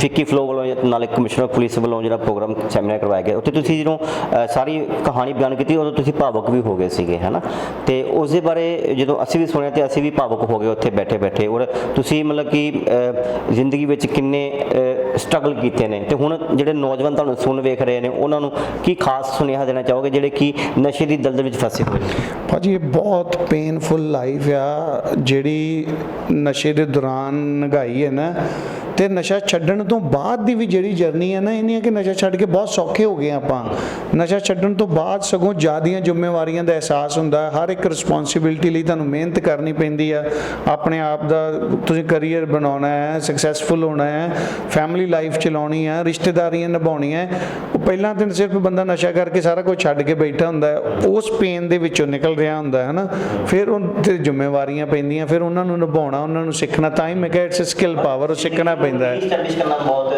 ਫਿੱਕੀ ਫਲੋ ਵੱਲੋਂ ਨਾਲੇ ਕਮਿਸ਼ਨਰ ਪੁਲਿਸ ਵੱਲੋਂ ਜਿਹੜਾ ਪ੍ਰੋਗਰਾਮ ਸੈਮੀਨਾਰ ਕਰਵਾਇਆ ਗਿਆ, ਉੱਥੇ ਤੁਸੀਂ ਜਦੋਂ ਸਾਰੀ ਕਹਾਣੀ ਬਿਆਨ ਕੀਤੀ, ਉਦੋਂ ਤੁਸੀਂ ਭਾਵਕ ਵੀ ਹੋ ਗਏ ਸੀਗੇ, ਹੈਨਾ? ਤੇ ਉਸ ਦੇ ਬਾਰੇ ਜਦੋਂ ਅਸੀਂ ਵੀ ਸੁਣਿਆ ਤੇ ਅਸੀਂ ਵੀ ਭਾਵਕ ਹੋ ਗਏ ਉੱਥੇ ਬੈਠੇ ਬੈਠੇ ਔਰ ਤੁਸੀਂ ਮਤਲਬ ਕਿ ਜ਼ਿੰਦਗੀ ਵਿੱਚ ਕਿੰਨੇ ਸਟਰਗਲ ਕੀਤੇ ਨੇ? ਤੇ ਹੁਣ ਜਿਹੜੇ ਨੌਜਵਾਨ ਤੁਹਾਨੂੰ ਸੁਣ ਵੇਖ ਰਹੇ ਨੇ, ਉਹਨਾਂ ਨੂੰ ਕੀ ਖਾਸ ਸੁਨੇਹਾ ਦੇਣਾ ਚਾਹੋਗੇ, ਜਿਹੜੇ ਕਿ ਨਸ਼ੇ ਦੀ ਦਲਦਲ ਵਿੱਚ ਫਸੇ ਹੋਏ ਨੇ? ਭਾਜੀ, ਇਹ ਬਹੁਤ ਪੇਨਫੁਲ ਲਾਈਫ ਆ, ਜਿਹੜੀ ਨਸ਼ੇ ਦੇ ਦੌਰਾਨ ਨਗਾਈ ਹੈ ਨਾ ਤੇ ਨਸ਼ਾ ਛੱਡਣ ਤੋਂ ਬਾਅਦ ਦੀ ਵੀ ਜਿਹੜੀ ਜਰਨੀ ਹੈ ਨਾ, ਇਹ ਨਹੀਂ ਹੈ ਕਿ ਨਸ਼ਾ ਛੱਡ ਕੇ ਬਹੁਤ ਸੌਖੇ ਹੋ ਗਏ ਆਪਾਂ। ਨਸ਼ਾ ਛੱਡਣ ਤੋਂ ਬਾਅਦ ਸਗੋਂ ਜ਼ਿਆਦੀਆਂ ਜ਼ਿੰਮੇਵਾਰੀਆਂ ਦਾ ਅਹਿਸਾਸ ਹੁੰਦਾ ਹਰ ਇੱਕ ਰਿਸਪੌਂਸਿਬਿਲਟੀ ਲਈ ਤੁਹਾਨੂੰ ਮਿਹਨਤ ਕਰਨੀ ਪੈਂਦੀ ਆ ਆਪਣੇ ਆਪ ਦਾ ਤੁਸੀਂ ਕੈਰੀਅਰ ਬਣਾਉਣਾ ਹੈ ਸਕਸੈਸਫੁਲ ਹੋਣਾ ਹੈ ਫੈਮਿਲੀ ਲਾਈਫ ਚਲਾਉਣੀ ਹੈ, ਰਿਸ਼ਤੇਦਾਰੀਆਂ ਨਿਭਾਉਣੀਆਂ ਉਹ ਪਹਿਲਾਂ ਤਾਂ ਸਿਰਫ ਬੰਦਾ ਨਸ਼ਾ ਕਰਕੇ ਸਾਰਾ ਕੁਝ ਛੱਡ ਕੇ ਬੈਠਾ ਹੁੰਦਾ ਹੈ। ਉਸ ਪੇਨ ਦੇ ਵਿੱਚੋਂ ਨਿਕਲ ਰਿਹਾ ਹੁੰਦਾ ਹੈ ਨਾ ਫਿਰ ਉਹ ਤੇ ਜ਼ਿੰਮੇਵਾਰੀਆਂ ਪੈਂਦੀਆਂ, ਫਿਰ ਉਹਨਾਂ ਨੂੰ ਨਿਭਾਉਣਾ, ਉਹਨਾਂ ਨੂੰ ਸਿੱਖਣਾ। ਤਾਂ ਹੀ ਮੈਂ ਕਿਹਾ ਇਟਸ ਸਕਿੱਲ ਪਾਵਰ ਉਹ ਸਿੱਖਣਾ ਪੈਂਦਾ ਹੈ। ਸਟੈਬਲਿਸ਼ ਕਰਨਾ ਬਹੁਤ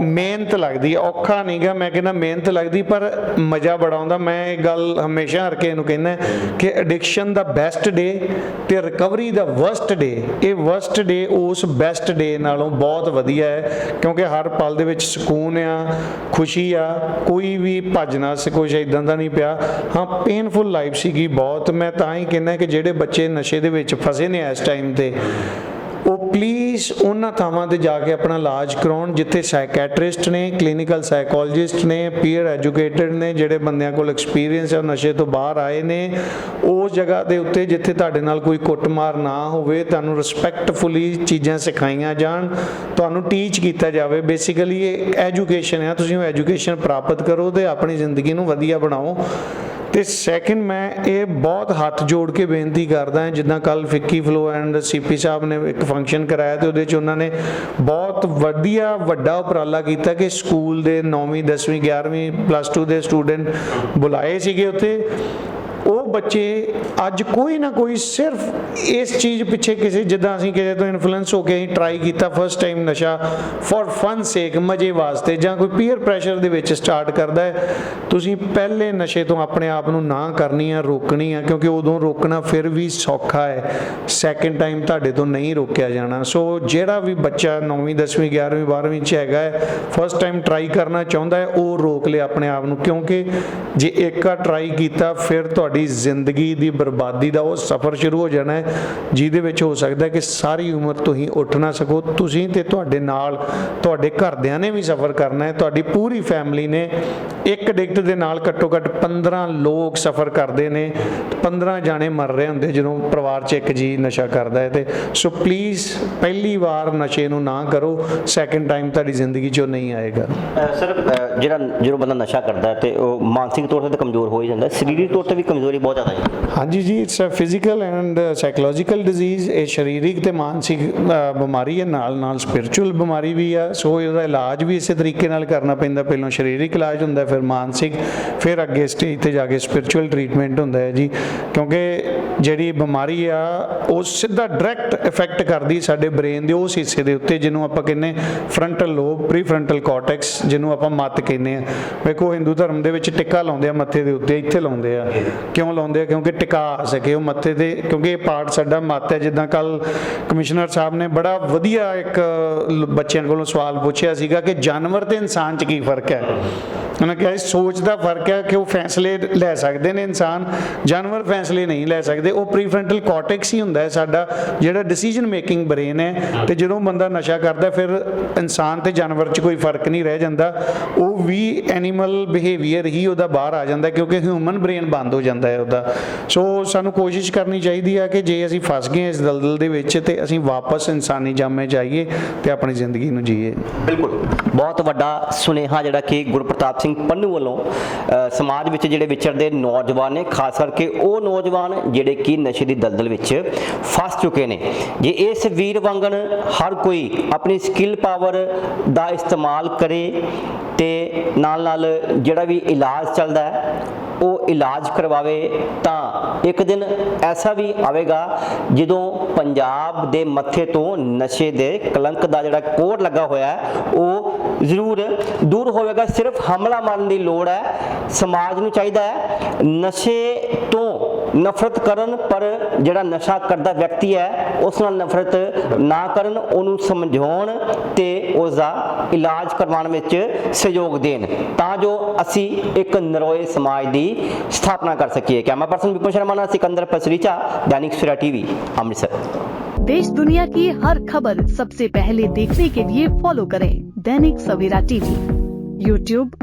ਮਿਹਨਤ ਲੱਗਦੀ ਹੈ। ਔਖਾ ਨਹੀਂਗਾ ਮੈਂ ਕਹਿੰਦਾ ਮਿਹਨਤ ਲੱਗਦੀ ਪਰ ਮਜ਼ਾ ਬੜਾ ਆਉਂਦਾ। ਮੈਂ ਇਹ ਗੱਲ ਹਮੇਸ਼ਾ ਹਰ ਕਿਸੇ ਨੂੰ ਕਹਿੰਦਾ ਕਿ ਐਡਿਕਸ਼ਨ ਦਾ ਬੈਸਟ ਡੇ ਤੇ ਰਿਕਵਰੀ ਦਾ ਵਰਸਟ ਡੇ ਇਹ ਵਰਸਟ ਡੇ ਉਸ ਬੈਸਟ ਡੇ ਨਾਲੋਂ ਬਹੁਤ ਵਧੀਆ ਹੈ ਕਿਉਂਕਿ ਹਰ ਪਲ ਦੇ ਵਿੱਚ ਸਕੂਨ ਆ ਖੁਸ਼ੀ ਆ ਕੋਈ ਵੀ ਭੱਜਣਾ ਸ ਕੁਛ ਇਦਾਂ ਦਾ ਨਹੀਂ ਪਿਆ। ਹਾਂ ਪੇਨਫੁਲ ਲਾਈਫ ਸੀਗੀ ਬਹੁਤ। ਮੈਂ ਤਾਂ ਹੀ ਕਹਿੰਦਾ ਕਿ ਜਿਹੜੇ ਬੱਚੇ ਨਸ਼ੇ ਦੇ ਵਿੱਚ ਫਸੇ ਨੇ ਇਸ ਟਾਈਮ ਤੇ ਉਹ ਪਲੀਜ਼ ਉਹਨਾਂ ਥਾਵਾਂ ਤੇ ਜਾ ਕੇ ਆਪਣਾ ਇਲਾਜ ਕਰਾਉਣ, ਜਿੱਥੇ ਸਾਈਕੈਟ੍ਰਿਸਟ ਨੇ ਕਲੀਨਿਕਲ ਸਾਈਕੋਲੋਜਿਸਟ ਨੇ ਪੀਅਰ ਐਜੂਕੇਟਡ ਨੇ, ਜਿਹੜੇ ਬੰਦਿਆਂ ਕੋਲ ਐਕਸਪੀਰੀਅੰਸ ਹੈ ਨਸ਼ੇ ਤੋਂ ਬਾਹਰ ਆਏ ਨੇ, ਉਸ ਜਗ੍ਹਾ ਦੇ ਉੱਤੇ ਜਿੱਥੇ ਤੁਹਾਡੇ ਨਾਲ ਕੋਈ ਕੁੱਟਮਾਰ ਨਾ ਹੋਵੇ, ਤੁਹਾਨੂੰ ਰਿਸਪੈਕਟਫੁਲੀ ਚੀਜ਼ਾਂ ਸਿਖਾਈਆਂ ਜਾਣ, ਤੁਹਾਨੂੰ ਟੀਚ ਕੀਤਾ ਜਾਵੇ। ਬੇਸਿਕਲੀ ਇਹ ਐਜੂਕੇਸ਼ਨ ਹੈ ਤੁਸੀਂ ਉਹ ਐਜੂਕੇਸ਼ਨ ਪ੍ਰਾਪਤ ਕਰੋ ਤੇ ਆਪਣੀ ਜ਼ਿੰਦਗੀ ਨੂੰ ਵਧੀਆ ਬਣਾਓ। ਤੇ ਸੈਕਿੰਡ ਮੈਂ ਇਹ ਬਹੁਤ ਹੱਥ ਜੋੜ ਕੇ ਬੇਨਤੀ ਕਰਦਾ ਹਾਂ, ਜਿੱਦਾਂ ਕੱਲ FICCI FLO and CP sahib ਨੇ ਇੱਕ ਫੰਕਸ਼ਨ ਕਰਾਇਆ ਤੇ ਉਹਦੇ ਚ ਉਹਨਾਂ ਨੇ ਬਹੁਤ ਵਧੀਆ ਵੱਡਾ ਉਪਰਾਲਾ ਕੀਤਾ ਕਿ ਸਕੂਲ ਦੇ 9ਵੀਂ 10ਵੀਂ 11ਵੀਂ ਪਲੱਸ 2 ਦੇ ਸਟੂਡੈਂਟ ਬੁਲਾਏ ਸੀਗੇ ਉੱਥੇ। ਉਹ ਬੱਚੇ ਅੱਜ ਕੋਈ ਨਾ ਕੋਈ ਸਿਰਫ ਇਸ ਚੀਜ਼ ਪਿੱਛੇ ਕਿਸੇ, ਜਿੱਦਾਂ ਅਸੀਂ ਕਿਸੇ ਤੋਂ ਇਨਫਲੂਐਂਸ ਹੋ ਕੇ ਅਸੀਂ ਟਰਾਈ ਕੀਤਾ ਫਸਟ ਟਾਈਮ ਨਸ਼ਾ ਫॉर ਫਨ ਸੇਕ ਮਜ਼ੇ ਵਾਸਤੇ, ਜਾਂ ਕੋਈ ਪੀਅਰ ਪ੍ਰੈਸ਼ਰ ਦੇ ਵਿੱਚ ਸਟਾਰਟ ਕਰਦਾ ਹੈ, ਤੁਸੀਂ ਪਹਿਲੇ ਨਸ਼ੇ ਤੋਂ ਆਪਣੇ ਆਪ ਨੂੰ ਨਾ ਕਰਨੀ ਆ, ਰੋਕਣੀ ਆ, ਕਿਉਂਕਿ ਉਦੋਂ ਰੋਕਣਾ ਫਿਰ ਵੀ ਸੌਖਾ ਹੈ। ਸੈਕਿੰਡ ਟਾਈਮ ਤੁਹਾਡੇ ਤੋਂ ਨਹੀਂ ਰੋਕਿਆ ਜਾਣਾ। ਸੋ ਜਿਹੜਾ ਵੀ ਬੱਚਾ 9ਵੀਂ 10ਵੀਂ 11ਵੀਂ 12ਵੀਂ ਚ ਹੈਗਾ ਹੈ ਫਸਟ ਟਾਈਮ ਟਰਾਈ ਕਰਨਾ ਚਾਹੁੰਦਾ ਹੈ, ਉਹ ਰੋਕ ਲਿਆ ਆਪਣੇ ਆਪ ਨੂੰ, ਕਿਉਂਕਿ ਜੇ ਇੱਕ ਆ ਟਰਾਈ ਕੀਤਾ, ਫਿਰ ਤੁਹਾਡੀ ਜ਼ਿੰਦਗੀ ਦੀ ਬਰਬਾਦੀ ਦਾ ਉਹ ਸਫ਼ਰ ਸ਼ੁਰੂ ਹੋ ਜਾਣਾ ਹੈ, ਜਿਹਦੇ ਵਿੱਚ ਹੋ ਸਕਦਾ ਕਿ ਸਾਰੀ ਉਮਰ ਤੁਸੀਂ ਉੱਠ ਨਾ ਸਕੋ, ਤੁਸੀਂ ਤੇ ਤੁਹਾਡੇ ਨਾਲ ਤੁਹਾਡੇ ਘਰਦਿਆਂ ਨੇ ਵੀ ਸਫ਼ਰ ਕਰਨਾ ਹੈ, ਤੁਹਾਡੀ ਪੂਰੀ ਫੈਮਿਲੀ ਨੇ ਇੱਕ ਡਿਕਟ ਦੇ ਨਾਲ ਘੱਟੋ ਘੱਟ 15 ਲੋਕ ਸਫ਼ਰ ਕਰਦੇ ਨੇ 15 ਜਾਣੇ ਮਰ ਰਹੇ ਹੁੰਦੇ ਜਦੋਂ ਪਰਿਵਾਰ 'ਚ ਇੱਕ ਜੀ ਨਸ਼ਾ ਕਰਦਾ ਹੈ ਤੇ, ਸੋ ਪਲੀਜ਼ ਪਹਿਲੀ ਵਾਰ ਨਸ਼ੇ ਨੂੰ ਨਾ ਕਰੋ ਸੈਕਿੰਡ ਟਾਈਮ ਤੁਹਾਡੀ ਜ਼ਿੰਦਗੀ 'ਚ ਉਹ ਨਹੀਂ ਆਏਗਾ। ਸਰ ਜਿਹੜਾ ਜਦੋਂ ਬੰਦਾ ਨਸ਼ਾ ਕਰਦਾ ਤੇ ਉਹ ਮਾਨਸਿਕ ਤੌਰ ਤੇ ਕਮਜ਼ੋਰ ਹੋ ਜਾਂਦਾ ਸਰੀਰਕ ਤੌਰ ਤੇ ਵੀ ਕਮਜ਼ੋਰ ਬਹੁਤ ਜ਼ਿਆਦਾ ਹੈ ਹਾਂਜੀ ਜੀ it's a physical and psychological disease ਇਹ ਸਰੀਰਿਕ ਤੇ ਮਾਨਸਿਕ ਬਿਮਾਰੀ ਹੈ, ਨਾਲ ਨਾਲ ਸਪਿਰਚੁਅਲ ਬਿਮਾਰੀ ਵੀ ਆ, ਸੋ ਇਹਦਾ ਇਲਾਜ ਵੀ ਇਸੇ ਤਰੀਕੇ ਨਾਲ ਕਰਨਾ ਪੈਂਦਾ, ਪਹਿਲਾਂ ਸਰੀਰਿਕ ਇਲਾਜ ਹੁੰਦਾ, ਫਿਰ ਮਾਨਸਿਕ, ਫਿਰ ਅੱਗੇ ਸਟੇਜ ਤੇ ਜਾ ਕੇ ਸਪਿਰਚੁਅਲ ਟ੍ਰੀਟਮੈਂਟ ਹੁੰਦਾ ਹੈ ਜੀ, ਕਿਉਂਕਿ ਜਿਹੜੀ ਬਿਮਾਰੀ ਆ, ਉਹ ਸਿੱਧਾ ਡਾਇਰੈਕਟ ਇਫੈਕਟ ਕਰਦੀ ਸਾਡੇ ਬ੍ਰੇਨ ਦੇ ਉਸ ਹਿੱਸੇ ਦੇ ਉੱਤੇ, ਜਿਹਨੂੰ ਆਪਾਂ ਕਹਿੰਦੇ ਫਰੰਟਲ ਲੋਬ ਪ੍ਰੀਫਰੰਟਲ ਕਾਰਟੈਕਸ ਜਿਹਨੂੰ ਆਪਾਂ ਮੱਤ ਕਹਿੰਦੇ ਆ। ਵੇਖੋ, ਹਿੰਦੂ ਧਰਮ ਦੇ ਵਿੱਚ ਟਿੱਕਾ ਲਾਉਂਦੇ ਆ, ਮੱਥੇ ਦੇ ਉੱਤੇ, ਇੱਥੇ ਲਾਉਂਦੇ ਆ। ਕਿਉਂ ਲਾਉਂਦੇ ਆ? ਕਿਉਂਕਿ ਟਿਕਾ ਸਕੇ ਉਹ ਮੱਥੇ ਤੇ, ਕਿਉਂਕਿ ਇਹ ਪਾਰਟ ਸਾਡਾ ਮੱਤ ਹੈ। ਜਿੱਦਾਂ ਕੱਲ ਕਮਿਸ਼ਨਰ ਸਾਹਿਬ ਨੇ ਬੜਾ ਵਧੀਆ ਇੱਕ ਬੱਚਿਆਂ ਕੋਲੋਂ ਸਵਾਲ ਪੁੱਛਿਆ ਸੀਗਾ ਕਿ ਜਾਨਵਰ ਤੇ ਇਨਸਾਨ 'ਚ ਕੀ ਫ਼ਰਕ ਹੈ? ਉਹਨਾਂ ਕਿਹਾ ਇਹ ਸੋਚ ਦਾ ਫ਼ਰਕ ਹੈ ਕਿ ਉਹ ਫੈਸਲੇ ਲੈ ਸਕਦੇ ਨੇ ਇਨਸਾਨ, ਜਾਨਵਰ ਫੈਸਲੇ ਨਹੀਂ ਲੈ ਸਕਦੇ। ਉਹ ਪ੍ਰੀਫਰੰਟਲ ਕਾਰਟੈਕਸ ਹੀ ਹੁੰਦਾ ਹੈ ਸਾਡਾ, ਜਿਹੜਾ ਡਿਸੀਜਨ ਮੇਕਿੰਗ ਬ੍ਰੇਨ ਹੈ ਤੇ ਜਦੋਂ ਬੰਦਾ ਨਸ਼ਾ ਕਰਦਾ, ਫਿਰ ਇਨਸਾਨ ਤੇ ਜਾਨਵਰ 'ਚ ਕੋਈ ਫ਼ਰਕ ਨਹੀਂ ਰਹਿ ਜਾਂਦਾ। ਉਹ ਵੀ ਐਨੀਮਲ ਬਿਹੇਵੀਅਰ ਹੀ ਉਹਦਾ ਬਾਹਰ ਆ ਜਾਂਦਾ, ਕਿਉਂਕਿ ਹਿਊਮਨ ਬ੍ਰੇਨ ਬੰਦ ਹੋ ਜਾਂਦਾ ਹੈ ਉਹਦਾ। ਸੋ ਸਾਨੂੰ ਕੋਸ਼ਿਸ਼ ਕਰਨੀ ਚਾਹੀਦੀ ਹੈ ਕਿ ਜੇ ਅਸੀਂ ਫਸ ਗਏ ਇਸ ਦਲਦਲ ਦੇ ਵਿੱਚ, ਤੇ ਅਸੀਂ ਵਾਪਸ ਇਨਸਾਨੀ ਜਾਮੇ ਜਾਈਏ ਤੇ ਆਪਣੀ ਜ਼ਿੰਦਗੀ ਨੂੰ ਜੀਏ। ਬਿਲਕੁਲ। ਬਹੁਤ ਵੱਡਾ ਸੁਨੇਹਾ ਜਿਹੜਾ ਕਿ ਗੁਰਪ੍ਰਤਾਪ ਸਿੰਘ ਪੰਨੂ ਵੱਲੋਂ ਸਮਾਜ ਵਿੱਚ ਜਿਹੜੇ ਵਿਚਰਦੇ ਨੌਜਵਾਨ ਨੇ, ਖਾਸ ਕਰਕੇ ਉਹ ਨੌਜਵਾਨ ਜਿਹੜੇ ਕਿ ਨਸ਼ੇ ਦੀ ਦਲਦਲ ਵਿੱਚ ਫਸ ਚੁੱਕੇ ਨੇ। ਜੇ ਇਸ ਵੀਰ ਵਾਂਗਣ ਹਰ ਕੋਈ ਆਪਣੀ ਸਕਿੱਲ ਪਾਵਰ ਦਾ ਇਸਤੇਮਾਲ ਕਰੇ ਤੇ ਨਾਲ ਨਾਲ ਜਿਹੜਾ ਵੀ ਇਲਾਜ ਚੱਲਦਾ ਹੈ ਉਹ ਇਲਾਜ ਕਰਵਾਵੇ ਤਾਂ ਇੱਕ ਦਿਨ ਐਸਾ ਵੀ ਆਵੇਗਾ ਜਦੋਂ ਪੰਜਾਬ ਦੇ ਮੱਥੇ ਤੋਂ ਨਸ਼ੇ ਦੇ ਕਲੰਕ ਦਾ ਜਿਹੜਾ ਕੋਡ ਲੱਗਾ ਹੋਇਆ ਹੈ, ਉਹ ਜ਼ਰੂਰ ਦੂਰ ਹੋਵੇਗਾ। ਸਿਰਫ ਹਮਲਾ ਮਾਰਨ ਦੀ ਲੋੜ ਹੈ। ਸਮਾਜ ਨੂੰ ਚਾਹੀਦਾ ਹੈ। ਨਸ਼ੇ ਤੋਂ ਨਫ਼ਰਤ ਕਰਨ ਪਰ ਜਿਹੜਾ ਨਸ਼ਾ ਕਰਦਾ ਵਿਅਕਤੀ ਹੈ ਉਸ ਨਾਲ ਨਫ਼ਰਤ ਨਾ ਕਰਨ ਉਹਨੂੰ ਸਮਝਾਉਣ ਤੇ ਉਸ ਦਾ ਇਲਾਜ ਕਰਵਾਉਣ ਵਿੱਚ ਸਹਿਯੋਗ ਦੇਣ ਤਾਂ ਜੋ ਅਸੀਂ ਇੱਕ ਨਰੋਏ ਸਮਾਜ ਦੀ ਸਥਾਪਨਾ ਕਰ ਸਕੀਏ ਕੈਮਰਾ ਪਰਸਨ ਵਿਪਨ ਸ਼ਰਮਾ ਨਾਲ ਸਿਕੰਦਰ ਪਸਰੀਚਾ दैनिक सवेरा टीवी अमृतसर देश दुनिया की हर खबर सबसे पहले देखने के लिए फॉलो करें Dainik Savera TV YouTube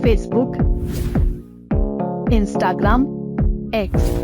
Facebook Instagram X